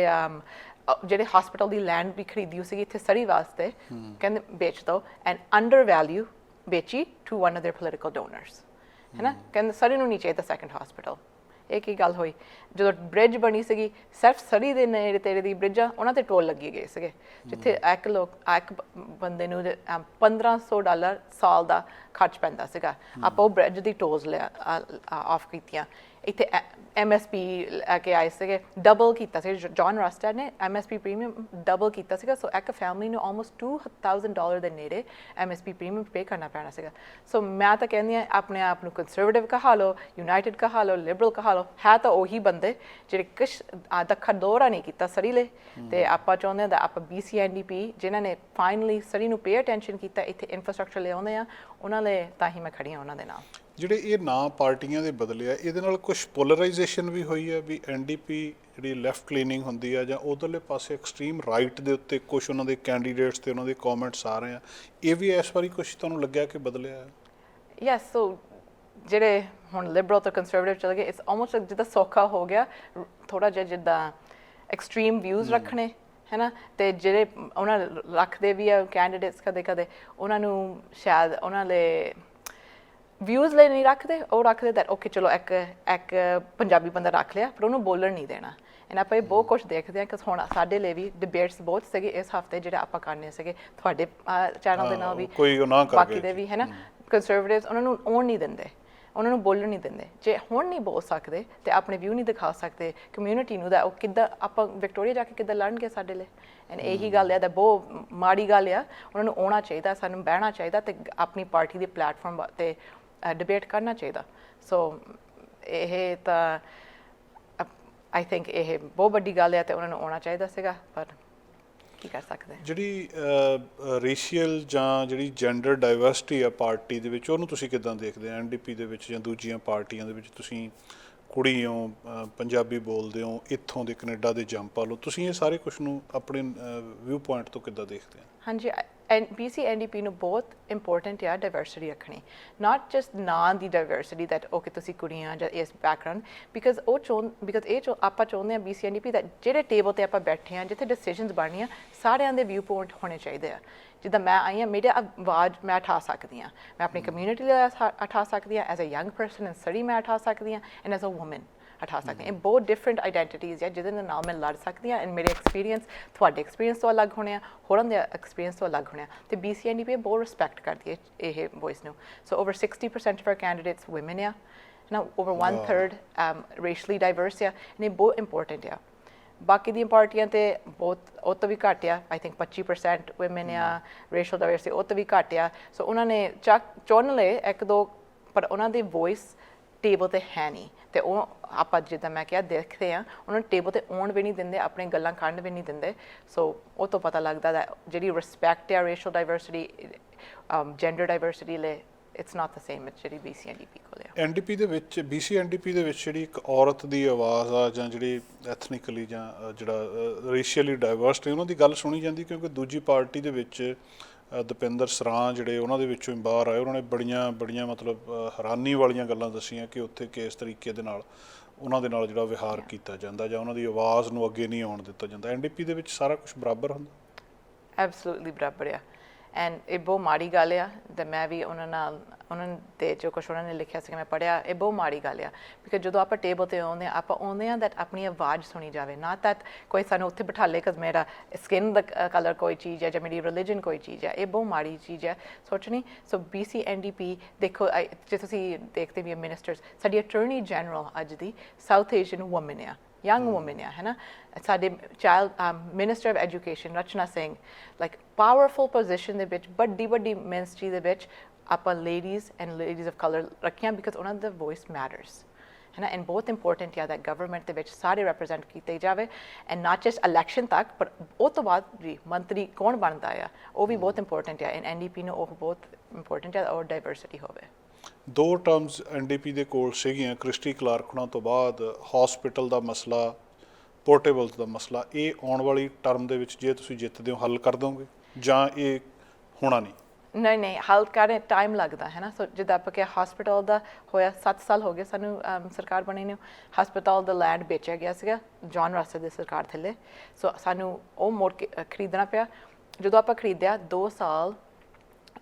ਜਿਹੜੇ ਹਸਪੀਟਲ ਦੀ ਲੈਂਡ ਵੀ ਖਰੀਦੀ ਹੋਈ ਸੀਗੀ ਇੱਥੇ ਸਰੀ ਵਾਸਤੇ ਕਹਿੰਦੇ ਵੇਚ ਦੋ ਐਂਡ ਅੰਡਰ ਵੈਲਿਊ ਵੇਚੀ to one of their political donors ਹੈ ਨਾ ਕਹਿੰਦੇ ਸਰੀ ਨੂੰ ਨਹੀਂ ਚਾਹੀਦਾ ਸੈਕੰਡ ਹਸਪੀਟਲ ਇਹ ਕੀ ਗੱਲ ਹੋਈ ਜਦੋਂ ਬ੍ਰਿਜ ਬਣੀ ਸੀਗੀ ਸਿਰਫ ਸਰੀ ਦੇ ਨੇੜੇ ਤੇੜੇ ਦੀ ਬ੍ਰਿਜਾਂ ਉਹਨਾਂ ਤੇ ਟੋਲ ਲੱਗੀ ਗਏ ਸੀਗੇ ਜਿੱਥੇ ਇੱਕ ਲੋਕ ਇੱਕ ਬ- ਬੰਦੇ ਨੂੰ ਜੇ, ਅਮ, 1500 ਡਾਲਰ ਸਾਲ ਦਾ ਖਰਚ ਪੈਂਦਾ ਸੀਗਾ ਆਪਾਂ ਉਹ ਬ੍ਰਿਜ ਦੀ ਟੋਲਸ ਲਿਆ ਆਫ ਕੀਤੀਆਂ ਇੱਥੇ ਐਮਐਸਪੀ ਲੈ ਕੇ ਆਏ ਸੀਗੇ ਡਬਲ ਕੀਤਾ ਸੀ ਜੌਨ ਰਸਟਰ ਨੇ ਐਮਐਸਪੀ ਪ੍ਰੀਮੀਅਮ ਡਬਲ ਕੀਤਾ ਸੀਗਾ ਸੋ ਇੱਕ ਫੈਮਿਲੀ ਨੂੰ ਆਲਮੋਸਟ 2000 ਡਾਲਰ ਦੇ ਨੇੜੇ ਐਮਐਸਪੀ ਪ੍ਰੀਮੀਅਮ ਪੇ ਕਰਨਾ ਪੈਣਾ ਸੀਗਾ। ਸੋ ਮੈਂ ਤਾਂ ਕਹਿੰਦੀ ਆ ਆਪਣੇ ਆਪ ਨੂੰ ਕੰਸਰਵੇਟਿਵ ਕਹਾ ਲਓ ਯੂਨਾਈਟਿਡ ਕਹਾ ਲਓ ਲਿਬਰਲ ਕਹਾ ਲਓ ਹੈ ਤਾਂ ਉਹੀ ਬੰਦੇ ਜਿਹੜੇ ਕਿਸ਼ ਦੱਖਣ ਦੋਹਰਾ ਨਹੀਂ ਕੀਤਾ ਸਰੀ ਲਈ। ਤੇ ਆਪਾਂ ਚਾਹੁੰਦੇ ਹਾਂ that ਆਪਾਂ BCNDP ਜਿਨ੍ਹਾਂ ਨੇ ਫਾਈਨਲੀ ਸਰੀ ਨੂੰ ਪੇ ਅਟੈਂਸ਼ਨ ਕੀਤਾ ਇੱਥੇ ਇਨਫਰਾਸਟ੍ਰਕਚਰ ਲਿਆਉਂਦੇ ਆ ਉਹਨਾਂ ਲਈ ਤਾਂ ਹੀ ਮੈਂ ਖੜੀ ਹਾਂ ਉਹਨਾਂ ਦੇ ਨਾਲ। ਜਿਹੜੇ ਇਹ ਨਾਂ ਪਾਰਟੀਆਂ ਦੇ ਬਦਲੇ ਆ ਇਹਦੇ ਨਾਲ ਕੁਝ ਪੋਲਰਾਈਜੇਸ਼ਨ ਵੀ ਹੋਈ ਹੈ ਵੀ ਐਨਡੀਪੀ ਜਿਹੜੀ ਲੈਫਟ ਲੀਨਿੰਗ ਹੁੰਦੀ ਆ ਜਾਂ ਉਧਰਲੇ ਪਾਸੇ ਐਕਸਟ੍ਰੀਮ ਰਾਈਟ ਦੇ ਉੱਤੇ ਕੁਝ ਉਹਨਾਂ ਦੇ ਕੈਂਡੀਡੇਟਸ ਤੇ ਉਹਨਾਂ ਦੇ ਕਮੈਂਟਸ ਆ ਰਹੇ ਆ ਇਹ ਵੀ ਇਸ ਵਾਰੀ ਕੁਝ ਤੁਹਾਨੂੰ ਲੱਗਿਆ ਕਿ ਬਦਲਿਆ ਯੈਸ ਸੋ ਜਿਹੜੇ ਹੁਣ ਲਿਬਰਲ ਤੋਂ ਕੰਸਰਵੇਟਿਵ ਚਲੇ ਗਏ ਇਟਸ ਆਲਮੋਸਟ ਜਿੱਦਾਂ ਸੌਖਾ ਹੋ ਗਿਆ ਥੋੜਾ ਜਿਹਾ ਜਿੱਦਾਂ ਐਕਸਟ੍ਰੀਮ ਵਿਊਜ਼ ਰੱਖਣੇ ਹੈ ਨਾ ਤੇ ਜਿਹੜੇ ਉਹਨਾਂ ਰੱਖਦੇ ਵੀ ਆ ਕੈਂਡੀਡੇਟਸ ਕਦੇ ਕਦੇ ਉਹਨਾਂ ਨੂੰ ਸ਼ਾਇਦ ਉਹਨਾਂ ਲਈ ਵਿਊਜ਼ ਲਈ ਨਹੀਂ ਰੱਖਦੇ ਉਹ ਰੱਖਦੇ that ਓਕੇ ਚਲੋ ਇੱਕ ਇੱਕ ਪੰਜਾਬੀ ਬੰਦਾ ਰੱਖ ਲਿਆ ਪਰ ਉਹਨੂੰ ਬੋਲਣ ਨਹੀਂ ਦੇਣਾ। ਇਹਨਾਂ ਆਪਾਂ ਇਹ ਬਹੁਤ ਕੁਝ ਦੇਖਦੇ ਹਾਂ ਕਿ ਹੁਣ ਸਾਡੇ ਲਈ ਵੀ ਡਿਬੇਟਸ ਬਹੁਤ ਸੀਗੇ ਇਸ ਹਫ਼ਤੇ ਜਿਹੜੇ ਆਪਾਂ ਕਰਨੇ ਸੀਗੇ। ਤੁਹਾਡੇ ਚੈਨਲ ਦੇ ਨਾਲ ਵੀ ਕੋਈ ਨਾ ਕਰ। ਬਾਕੀ ਦੇ ਵੀ ਹੈ ਨਾ? ਕੰਸਰਵੇਟਿਵਸ ਉਹਨਾਂ ਨੂੰ ਆਉਣ ਨਹੀਂ ਦਿੰਦੇ। ਉਹਨਾਂ ਨੂੰ ਬੋਲਣ ਨਹੀਂ ਦਿੰਦੇ। ਜੇ ਹੁਣ ਨਹੀਂ ਬੋਲ ਸਕਦੇ ਤੇ ਆਪਣੇ ਵਿਊ ਨਹੀਂ ਦਿਖਾ ਸਕਦੇ ਕਮਿਊਨਿਟੀ ਨੂੰ ਦਾ ਉਹ ਕਿੱਦਾਂ ਆਪਾਂ ਵਿਕਟੋਰੀਆ ਜਾ ਕੇ ਕਿੱਦਾਂ ਲੜਨਗੇ ਸਾਡੇ ਲਈ? ਐਂਡ ਇਹੀ ਗੱਲ ਹੈ that ਬਹੁਤ ਮਾੜੀ ਗੱਲ ਆ। ਉਹਨਾਂ ਨੂੰ ਆਉਣਾ ਚਾਹੀਦਾ ਸਾਨੂੰ ਬਹਿਣਾ ਚਾਹੀਦਾ ਤੇ ਆਪਣੀ ਪਾਰਟੀ ਦੇ ਪਲੇਟਫਾਰਮ ਤੇ ਡਿਬੇਟ ਕਰਨਾ ਚਾਹੀਦਾ। ਸੋ ਇਹ ਤਾਂ ਆਈ ਥਿੰਕ ਇਹ ਬਹੁਤ ਵੱਡੀ ਗੱਲ ਹੈ ਤੇ ਉਹਨਾਂ ਨੂੰ ਆਉਣਾ ਚਾਹੀਦਾ ਸੀਗਾ, ਪਰ ਕੀ ਕਰ ਸਕਦੇ ਜਿਹੜੀ ਰੇਸ਼ੀਅਲ ਜਾਂ ਜਿਹੜੀ ਜੈਂਡਰ ਡਾਈਵਰਸਿਟੀ ਆ ਪਾਰਟੀ ਦੇ ਵਿੱਚ, ਉਹਨੂੰ ਤੁਸੀਂ ਕਿਦਾਂ ਦੇਖਦੇ ਆ? ਐਨਡੀਪੀ ਦੇ ਵਿੱਚ ਜਾਂ ਦੂਜੀਆਂ ਪਾਰਟੀਆਂ ਦੇ ਵਿੱਚ ਤੁਸੀਂ ਕੁੜੀ ਹੋ ਪੰਜਾਬੀ ਬੋਲਦੇ ਹੋ ਇੱਥੋਂ ਦੇ ਕੈਨੇਡਾ ਦੇ ਜੰਪ ਆ ਤੁਸੀਂ ਇਹ ਸਾਰੇ ਕੁਝ ਨੂੰ ਆਪਣੇ ਵਿਊ ਪੁਆਇੰਟ ਤੋਂ ਕਿੱਦਾਂ ਦੇਖਦੇ ਆ ਹਾਂਜੀ ਐਨ BC NDP ਨੂੰ ਬਹੁਤ ਇੰਪੋਰਟੈਂਟ ਆ ਡਾਈਵਰਸਿਟੀ ਰੱਖਣੀ। ਨਾਟ ਜਸਟ ਨਾਂ ਦੀ ਡਾਈਵਰਸਿਟੀ ਦੈਟ ਓਕੇ ਤੁਸੀਂ ਕੁੜੀਆਂ ਜਾਂ ਇਸ ਬੈਕਗ੍ਰਾਉਂਡ ਬਿਕਾਜ਼ ਉਹ ਚੋਂ ਬਿਕਾਜ਼ ਇਹ ਚੋ ਆਪਾਂ ਚਾਹੁੰਦੇ ਹਾਂ BC NDP ਦਾ ਜਿਹੜੇ ਟੇਬਲ ਤੇ ਆਪਾਂ ਬੈਠੇ ਹਾਂ, ਜਿੱਥੇ ਡਿਸੀਜਨਸ ਬਣਨੀਆਂ, ਸਾਰਿਆਂ ਦੇ ਵਿਊ ਪੁਆਇੰਟ ਹੋਣੇ ਚਾਹੀਦੇ ਆ। ਜਿੱਦਾਂ ਮੈਂ ਆਈ ਹਾਂ ਮੇਰੇ ਆਵਾਜ਼ ਮੈਂ ਉਠਾ ਸਕਦੀ ਹਾਂ। ਮੈਂ ਆਪਣੀ ਕਮਿਊਨਿਟੀ ਲਈ ਉਠਾ- ਉਠਾ ਸਕਦੀ ਹਾਂ as a young person in Surrey ਮੈਂ ਉਠਾ ਸਕਦੀ ਹਾਂ ਐਂਡ ਐਜ਼ ਅ ਔਮਨ ਹਟਾ ਸਕਦੇ ਹਾਂ। ਬਹੁਤ ਡਿਫਰੈਂਟ ਆਈਡੈਂਟੀਟੀਜ਼ ਹੈ ਜਿਹਦੇ ਨਾਲ ਮੈਂ ਲੜ ਸਕਦੀ ਹਾਂ ਐਂਡ ਮੇਰੇ ਐਕਸਪੀਰੀਅੰਸ ਤੁਹਾਡੇ ਐਕਸਪੀਰੀਅੰਸ ਤੋਂ ਅਲੱਗ ਹੋਣੇ ਆ ਹੋਰਾਂ ਦੇ ਐਕਸਪੀਰੀਅੰਸ ਤੋਂ ਅਲੱਗ ਹੋਣੇ ਆ। ਤੇ BCNDP ਬਹੁਤ ਰਿਸਪੈਕਟ ਕਰਦੀ ਹੈ ਇਹ ਵੌਇਸ ਨੂੰ। So over 60% of our candidates women ਆ। ਨਾ over one third um, racially diverse ਆ ਇਹ ਬਹੁਤ important ਆ। ਬਾਕੀ ਦੀਆਂ ਪਾਰਟੀਆਂ ਤੇ ਬਹੁਤ ਉਹ ਤੋਂ ਵੀ ਘੱਟ ਆ ਆਈ ਥਿੰਕ 25% women ਆ ਰੇਸ਼ੀਅਲ ਡਾਈਵਰਸਿਟੀ ਉਹ ਤੋਂ ਵੀ ਘੱਟ ਆ ਸੋ ਉਹਨਾਂ ਨੇ ਚੁਣ ਲਏ ਇੱਕ ਦੋ ਪਰ ਉਹਨਾਂ ਦੀ ਵੌਇਸ ਟੇਬਲ ਤੇ ਹੈ ਨਹੀਂ। ਤੇ ਉਹ ਆਪਾਂ ਜਿੱਦਾਂ ਮੈਂ ਕਿਹਾ ਦੇਖਦੇ ਆ ਉਹਨਾਂ ਨੂੰ ਟੇਬਲ ਤੇ ਆਉਣ ਵੀ ਨਹੀਂ ਦਿੰਦੇ ਆਪਣੇ ਗੱਲਾਂ ਕੱਢ ਵੀ ਨਹੀਂ ਦਿੰਦੇ। ਸੋ ਉਹ ਤੋਂ ਪਤਾ ਲੱਗਦਾ ਜਿਹੜੀ ਰਿਸਪੈਕਟ ਆ ਰੇਸ਼ੀਅਲ ਡਾਈਵਰਸਿਟੀ ਜੈਂਡਰ ਡਾਈਵਰਸਿਟੀ ਲੈ ਇਟਸ ਨਾਟ ਦ ਸੇਮ ਜਿਹੜੀ BCNDP ਕੋਲ ਆ। ਐਨਡੀਪੀ ਦੇ ਵਿੱਚ BC ਐਨਡੀਪੀ ਦੇ ਵਿੱਚ ਜਿਹੜੀ ਇੱਕ ਔਰਤ ਦੀ ਆਵਾਜ਼ ਆ ਜਾਂ ਜਿਹੜੀ ਐਥਨਿਕਲੀ ਜਾਂ ਜਿਹੜਾ ਰੇਸ਼ੀਅਲੀ ਡਾਈਵਰਸ ਨੇ ਉਹਨਾਂ ਦੀ ਗੱਲ ਸੁਣੀ ਜਾਂਦੀ ਕਿਉਂਕਿ ਦੂਜੀ ਪਾਰਟੀ ਦੇ ਵਿੱਚ ਦਪਿੰਦਰ ਸਰਾਂ ਜਿਹੜੇ ਉਹਨਾਂ ਦੇ ਵਿੱਚੋਂ ਬਾਹਰ ਆਏ ਉਹਨਾਂ ਨੇ ਬੜੀਆਂ ਬੜੀਆਂ ਮਤਲਬ ਹੈਰਾਨੀ ਵਾਲੀਆਂ ਗੱਲਾਂ ਦੱਸੀਆਂ ਕਿ ਉੱਥੇ ਕਿਸ ਤਰੀਕੇ ਦੇ ਨਾਲ ਉਹਨਾਂ ਦੇ ਨਾਲ ਜਿਹੜਾ ਵਿਹਾਰ ਕੀਤਾ ਜਾਂਦਾ ਜਾਂ ਉਹਨਾਂ ਦੀ ਆਵਾਜ਼ ਨੂੰ ਅੱਗੇ ਨਹੀਂ ਆਉਣ ਦਿੱਤਾ ਜਾਂਦਾ। ਐਨਡੀਪੀ ਦੇ ਵਿੱਚ ਸਾਰਾ ਕੁਝ ਬਰਾਬਰ ਹੁੰਦਾ? ਐਬਸੋਲੂਟਲੀ ਬਰਾਬਰ ਆ। ਐਂਡ ਇਹ ਬਹੁਤ ਮਾੜੀ ਗੱਲ ਆ, ਤੇ ਮੈਂ ਵੀ ਉਹਨਾਂ ਨਾਲ, ਉਹਨਾਂ ਦੇ ਜੋ ਕੁਛ ਉਹਨਾਂ ਨੇ ਲਿਖਿਆ ਸੀ ਮੈਂ ਪੜਿਆ ਇਹ ਬਹੁਤ ਮਾੜੀ ਗੱਲ ਆ। ਬਿਕਾਜ਼ ਜਦੋਂ ਆਪਾਂ ਟੇਬਲ ਤੇ ਆਉਂਦੇ ਆ, ਆਪਾਂ ਆਉਂਦੇ ਆ that ਆਪਣੀ ਆਵਾਜ਼ ਸੁਣੀ ਜਾਵੇ ਨਾ that ਕੋਈ ਸਾਨੂੰ ਉੱਥੇ ਬਿਠਾ ਲੇ ਕਿ ਮੇਰਾ ਸਕਿਨ ਦਾ ਕਲਰ ਕੋਈ ਚੀਜ਼ ਹੈ ਜਾਂ ਮੇਰੀ ਰਿਲੀਜਨ ਕੋਈ ਚੀਜ਼ ਹੈ ਇਹ ਬਹੁਤ ਮਾੜੀ ਚੀਜ਼ ਹੈ ਸੋਚਣੀ ਸੋ BCNDP ਦੇਖੋ ਜੇ ਤੁਸੀਂ ਦੇਖਦੇ ਵੀ ਮਿਨਿਸਟਰਸ ਸਾਡੀ ਅਟਾਰਨੀ ਜਨਰਲ ਅੱਜ ਦੀ ਸਾਊਥ ਏਸ਼ੀਅਨ ਔਮਨ ਆ। Young woman ਆ ਹੈ ਨਾ ਸਾਡੇ child minister of education Rachna Singh like powerful position ਦੇ ਵਿੱਚ ਵੱਡੀ ਵੱਡੀ ਮਿਨਿਸਟਰੀ ਦੇ ਵਿੱਚ ਆਪਾਂ ladies and ladies of colour ਰੱਖੀਆਂ ਬਿਕਾਜ਼ ਉਹਨਾਂ ਦਾ ਵੌਇਸ ਮੈਟਰਸ ਹੈ ਨਾ ਐਂਡ ਬਹੁਤ ਇੰਪੋਰਟੈਂਟ ਆ that ਗਵਰਨਮੈਂਟ ਦੇ ਵਿੱਚ ਸਾਰੇ ਰਿਪਰੈਜ਼ੈਂਟ ਕੀਤੇ ਜਾਵੇ ਐਂਡ ਨਾਟ ਜਸਟ ਇਲੈਕਸ਼ਨ ਤੱਕ ਪਰ ਉਹ ਤੋਂ ਬਾਅਦ ਵੀ ਮੰਤਰੀ ਕੌਣ ਬਣਦਾ ਆ ਉਹ ਵੀ ਬਹੁਤ ਇੰਪੋਰਟੈਂਟ ਆ ਐਂਡ ਐਨਡੀਪੀ ਨੂੰ ਉਹ ਬਹੁਤ ਇੰਪੋਰਟੈਂਟ ਆ ਔਰ ਡਾਈਵਰਸਿਟੀ ਹੋਵੇ ਦੋ ਟਰਮਸ ਐਨਡੀਪੀ ਦੇ ਕੋਲ ਸੀਗੀਆਂ, ਕ੍ਰਿਸਟੀ ਕਲਾਰਕ ਹੁਣਾਂ ਤੋਂ ਬਾਅਦ ਹਸਪੀਟਲ ਦਾ ਮਸਲਾ ਪੋਰਟੇਬਲਸ ਦਾ ਮਸਲਾ, ਇਹ ਆਉਣ ਵਾਲੀ ਟਰਮ ਦੇ ਵਿੱਚ ਜੇ ਤੁਸੀਂ ਜਿੱਤਦੇ ਹੋ, ਹੱਲ ਕਰ ਦੋਗੇ ਜਾਂ ਇਹ ਹੋਣਾ ਨਹੀਂ? ਨਹੀਂ ਨਹੀਂ, ਹੱਲ ਕਰਨ ਟਾਈਮ ਲੱਗਦਾ ਹੈ ਨਾ। ਸੋ ਜਿੱਦਾਂ ਆਪਾਂ ਕਿ ਹਸਪੀਟਲ ਦਾ ਹੋਇਆ 7 ਸਾਲ ਹੋ ਗਏ ਸਾਨੂੰ ਸਰਕਾਰ ਬਣੀ ਨੂੰ ਹਸਪੀਟਲ ਦਾ ਲੈਂਡ ਵੇਚਿਆ ਗਿਆ ਸੀਗਾ ਜੌਨ ਰਸਲ ਦੀ ਸਰਕਾਰ ਥੱਲੇ। ਸੋ ਸਾਨੂੰ ਉਹ ਮੋੜ ਕੇ ਖਰੀਦਣਾ ਪਿਆ। ਜਦੋਂ ਆਪਾਂ ਖਰੀਦਿਆ 2 ਸਾਲ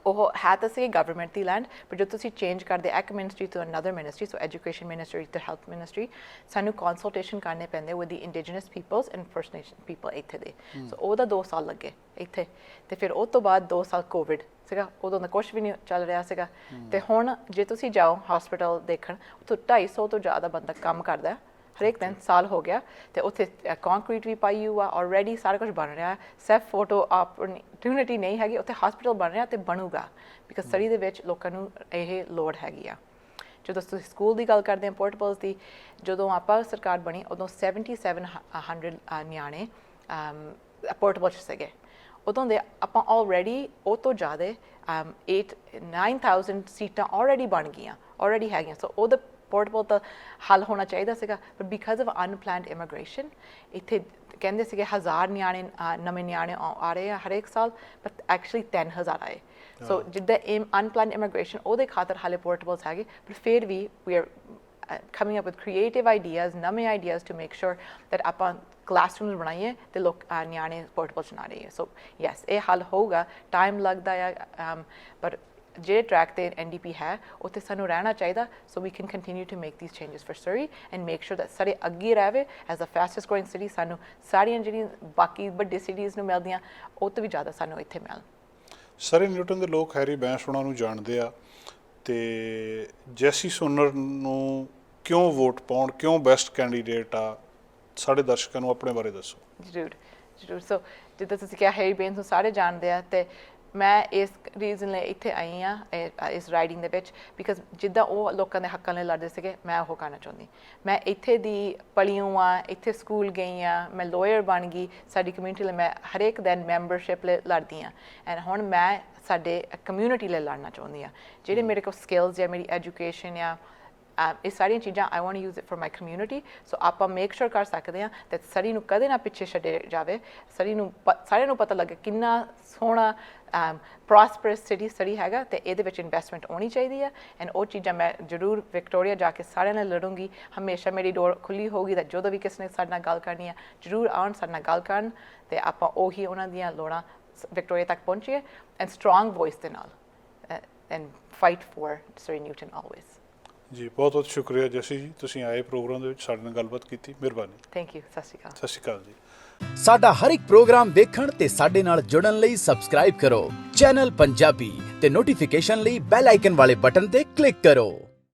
ਉਹ ਹੈ ਤਾਂ ਸੀ ਗਵਰਨਮੈਂਟ ਦੀ ਲੈਂਡ ਪਰ ਜਦੋਂ ਤੁਸੀਂ ਚੇਂਜ ਕਰਦੇ ਇੱਕ ਮਿਨਿਸਟਰੀ ਤੋਂ another ministry so education ministry ਤੇ ਹੈਲਥ ਮਿਨਿਸਟਰੀ ਸਾਨੂੰ ਕੰਸਲਟੇਸ਼ਨ ਕਰਨੇ ਪੈਂਦੇ with the indigenous peoples and first nation people ਇੱਥੇ ਦੇ। ਸੋ ਉਹਦਾ 2 ਸਾਲ ਲੱਗੇ ਇੱਥੇ। ਤੇ ਫਿਰ ਉਹ ਤੋਂ ਬਾਅਦ 2 ਸਾਲ ਕੋਵਿਡ ਸੀਗਾ ਉਦੋਂ ਦਾ ਕੁਝ ਵੀ ਨਹੀਂ ਚੱਲ ਰਿਹਾ ਸੀਗਾ। ਤੇ ਹੁਣ ਜੇ ਤੁਸੀਂ ਜਾਓ ਹਸਪੀਟਲ ਦੇਖਣ ਉੱਥੇ 250 ਤੋਂ ਜ਼ਿਆਦਾ ਬੰਦਾ ਕੰਮ ਕਰਦਾ। ਹੈ ਹਰੇਕ ਦਿਨ ਸਾਲ ਹੋ ਗਿਆ ਤੇ ਉੱਥੇ ਕੰਕਰੀਟ ਵੀ ਪਾਈ ਹੋਈ ਆਲਰੇਡੀ ਸਾਰਾ ਕੁਝ ਬਣ ਰਿਹਾ ਹੈ। ਸਿਰਫ ਫੋਟੋ ਆਪਰਚੂਨਿਟੀ ਨਹੀਂ ਹੈਗੀ ਉੱਥੇ ਹਸਪੀਟਲ ਬਣ ਰਿਹਾ ਤੇ ਬਣੂਗਾ ਬਿਕਾਜ਼ ਸਰੀ ਦੇ ਵਿੱਚ ਲੋਕਾਂ ਨੂੰ ਇਹ ਲੋੜ ਹੈਗੀ ਆ। ਜਦੋਂ ਤੁਸੀਂ ਸਕੂਲ ਦੀ ਗੱਲ ਕਰਦੇ ਹਾਂ ਪੋਰਟੇਬਲਸ ਦੀ ਜਦੋਂ ਆਪਾਂ ਸਰਕਾਰ ਬਣੀ ਉਦੋਂ 7700 ਅ, ਨਿਆਣੇ ਪੋਰਟੇਬਲ ਚ ਸੀਗੇ। ਉਦੋਂ ਦੇ ਆਪਾਂ ਆਲਰੇਡੀ ਉਹ ਤੋਂ ਜ਼ਿਆਦਾ 8 9000 ਸੀਟਾਂ ਆਲਰੇਡੀ ਬਣ ਗਈਆਂ ਆਲਰੇਡੀ ਹੈਗੀਆਂ। ਸੋ ਉਹਦਾ ਪੋਰਟੇਬਲ ਤਾਂ ਹੱਲ ਹੋਣਾ ਚਾਹੀਦਾ ਸੀਗਾ ਪਰ ਬਿਕਾਜ਼ ਆਫ ਅਨਪਲੈਨਡ ਇਮੀਗ੍ਰੇਸ਼ਨ ਇੱਥੇ ਕਹਿੰਦੇ ਸੀਗੇ ਹਜ਼ਾਰ ਨਿਆਣੇ ਨਵੇਂ ਨਿਆਣੇ ਆ ਰਹੇ ਆ ਹਰੇਕ ਸਾਲ ਬਟ ਐਕਚੁਅਲੀ 10000 ਆਏ। ਸੋ ਜਿੱਦਾਂ ਅਨਪਲੈਨਡ ਇਮੀਗ੍ਰੇਸ਼ਨ ਉਹਦੇ ਖਾਤਰ ਹਾਲੇ ਪੋਰਟੇਬਲਸ ਹੈਗੇ ਪਰ ਫਿਰ ਵੀ we are coming up with creative ideas, ਨਵੇਂ ideas to make sure that ਆਪਾਂ classrooms ਬਣਾਈਏ ਤੇ ਲੋਕ ਨਿਆਣੇ ਪੋਰਟੇਬਲ ਚਲਾ ਰਹੀਏ। ਸੋ ਯੈਸ ਇਹ ਹੱਲ ਹੋਊਗਾ ਟਾਈਮ ਲੱਗਦਾ um, ਪਰ ਜਿਹੜੇ ਟਰੈਕ ਤੇ ਐਨਡੀਪੀ ਹੈ ਉੱਥੇ ਸਾਨੂੰ ਰਹਿਣਾ ਚਾਹੀਦਾ so we can continue to make these changes for Surrey and make sure that ਸਾਰੇ ਅੱਗੇ ਰਹੇ as a fastest growing city ਸਾਨੂੰ ਸਾਰੀਆਂ ਜਿਹੜੀਆਂ ਬਾਕੀ ਵੱਡੇ ਸਿਟੀਜ਼ ਨੂੰ ਮਿਲਦੀਆਂ ਉਹ ਤੋਂ ਵੀ ਜ਼ਿਆਦਾ ਸਾਨੂੰ ਇੱਥੇ ਮਿਲਣ। ਸਰੇ ਨਿਊਟਨ ਦੇ ਲੋਕ ਹੈਰੀ ਬੈਂਸ ਉਹਨਾਂ ਨੂੰ ਜਾਣਦੇ ਆ ਤੇ ਜੈਸੀ ਸੋਨਰ ਨੂੰ ਕਿਉਂ ਵੋਟ ਪਾਉਣ ਕਿਉਂ ਬੈਸਟ ਕੈਂਡੀਡੇਟ ਆ ਸਾਡੇ ਦਰਸ਼ਕਾਂ ਨੂੰ ਆਪਣੇ ਬਾਰੇ ਦੱਸੋ। ਜ਼ਰੂਰ ਜ਼ਰੂਰ। ਸੋ ਜਿੱਦਾਂ ਤੁਸੀਂ ਕਿਹਾ ਹੈਰੀ ਬੇਨਸ ਨੂੰ ਸਾਰੇ ਜਾਣਦੇ ਆ ਤੇ ਮੈਂ ਇਸ ਰੀਜ਼ਨ ਲਈ ਇੱਥੇ ਆਈ ਆ ਇਸ ਰਾਈਡਿੰਗ ਦੇ ਵਿੱਚ ਬਿਕਾਜ਼ ਜਿੱਦਾਂ ਉਹ ਲੋਕਾਂ ਦੇ ਹੱਕਾਂ ਲਈ ਲੜਦੇ ਸੀਗੇ ਮੈਂ ਉਹ ਕਰਨਾ ਚਾਹੁੰਦੀ। ਮੈਂ ਇੱਥੇ ਦੀ ਪੜ੍ਹੀ ਆ ਇੱਥੇ ਸਕੂਲ ਗਈ ਆ ਮੈਂ ਲਾਇਰ ਬਣ ਗਈ ਸਾਡੀ ਕਮਿਊਨਿਟੀ ਲਈ ਮੈਂ ਹਰੇਕ ਦਿਨ ਮੈਂਬਰਸ਼ਿਪ ਲਈ ਲੜਦੀ ਆ ਐਂਡ ਹੁਣ ਮੈਂ ਸਾਡੇ ਕਮਿਊਨਿਟੀ ਲਈ ਲੜਨਾ ਚਾਹੁੰਦੀ ਆ ਜਿਹੜੇ ਮੇਰੇ ਕੋਲ ਸਕਿੱਲਸ ਜਾਂ ਮੇਰੀ ਐਜੂਕੇਸ਼ਨ ਆ ਇਹ ਸਾਰੀਆਂ ਚੀਜ਼ਾਂ I want to use it for my community so ਆਪਾਂ ਮੇਕ ਸ਼ੋਰ ਕਰ ਸਕਦੇ ਹਾਂ ਕਿ ਸਰੀ ਨੂੰ ਕਦੇ ਨਾ ਪਿੱਛੇ ਛੱਡੇ ਜਾਵੇ। ਸਰੀ ਨੂੰ ਪ- ਸਾਰਿਆਂ ਨੂੰ ਪਤਾ ਲੱਗੇ ਕਿੰਨਾ ਸੋਹਣਾ ਪ੍ਰੋਸਪਰਸ ਸਿਟੀ ਸਰੀ ਹੈਗਾ ਤੇ ਇਹਦੇ ਵਿੱਚ ਇਨਵੈਸਟਮੈਂਟ ਹੋਣੀ ਚਾਹੀਦੀ ਹੈ। ਐਂਡ ਉਹ ਚੀਜ਼ਾਂ ਮੈਂ ਜ਼ਰੂਰ ਵਿਕਟੋਰੀਆ ਜਾ ਕੇ ਸਾਰਿਆਂ ਨਾਲ ਲੜੂੰਗੀ। ਹਮੇਸ਼ਾ ਮੇਰੀ ਡੋਰ ਖੁੱਲੀ ਹੋਊਗੀ ਤਾਂ ਜਦੋਂ ਵੀ ਕਿਸੇ ਨੇ ਸਾਡੇ ਨਾਲ ਗੱਲ ਕਰਨੀ ਹੈ, ਜ਼ਰੂਰ ਆਉਣ, ਸਾਡੇ ਨਾਲ ਗੱਲ ਕਰਨ ਤੇ ਆਪਾਂ ਉਹੀ ਉਹਨਾਂ ਦੀਆਂ ਲੋੜਾਂ ਵਿਕਟੋਰੀਆ ਤੱਕ ਪਹੁੰਚੀਏ। ਐਂਡ ਸਟਰੋਂਗ ਵੌਇਸ ਦੇ ਨਾਲ and fight for Surrey Newton always ਜੀ ਬਹੁਤ ਬਹੁਤ ਸ਼ੁਕਰੀਆ ਜਸੀ ਜੀ ਤੁਸੀਂ ਆਏ ਪ੍ਰੋਗਰਾਮ ਦੇ ਵਿੱਚ ਸਾਡੇ ਨਾਲ ਗੱਲਬਾਤ ਕੀਤੀ ਮਿਹਰਬਾਨੀ। ਥੈਂਕ ਯੂ ਸਤਿ ਸ਼੍ਰੀ ਅਕਾਲ। ਸਤਿ ਸ਼੍ਰੀ ਅਕਾਲ ਜੀ। ਸਾਡਾ ਹਰ ਇੱਕ ਪ੍ਰੋਗਰਾਮ ਦੇਖਣ ਤੇ ਸਾਡੇ ਨਾਲ ਜੁੜਨ ਲਈ ਸਬਸਕ੍ਰਾਈਬ ਕਰੋ। ਚੈਨਲ ਪੰਜਾਬੀ ਤੇ ਨੋਟੀਫਿਕੇਸ਼ਨ ਲਈ ਬੈਲ ਆਈਕਨ ਵਾਲੇ ਬਟਨ ਤੇ ਕਲਿੱਕ ਕਰੋ।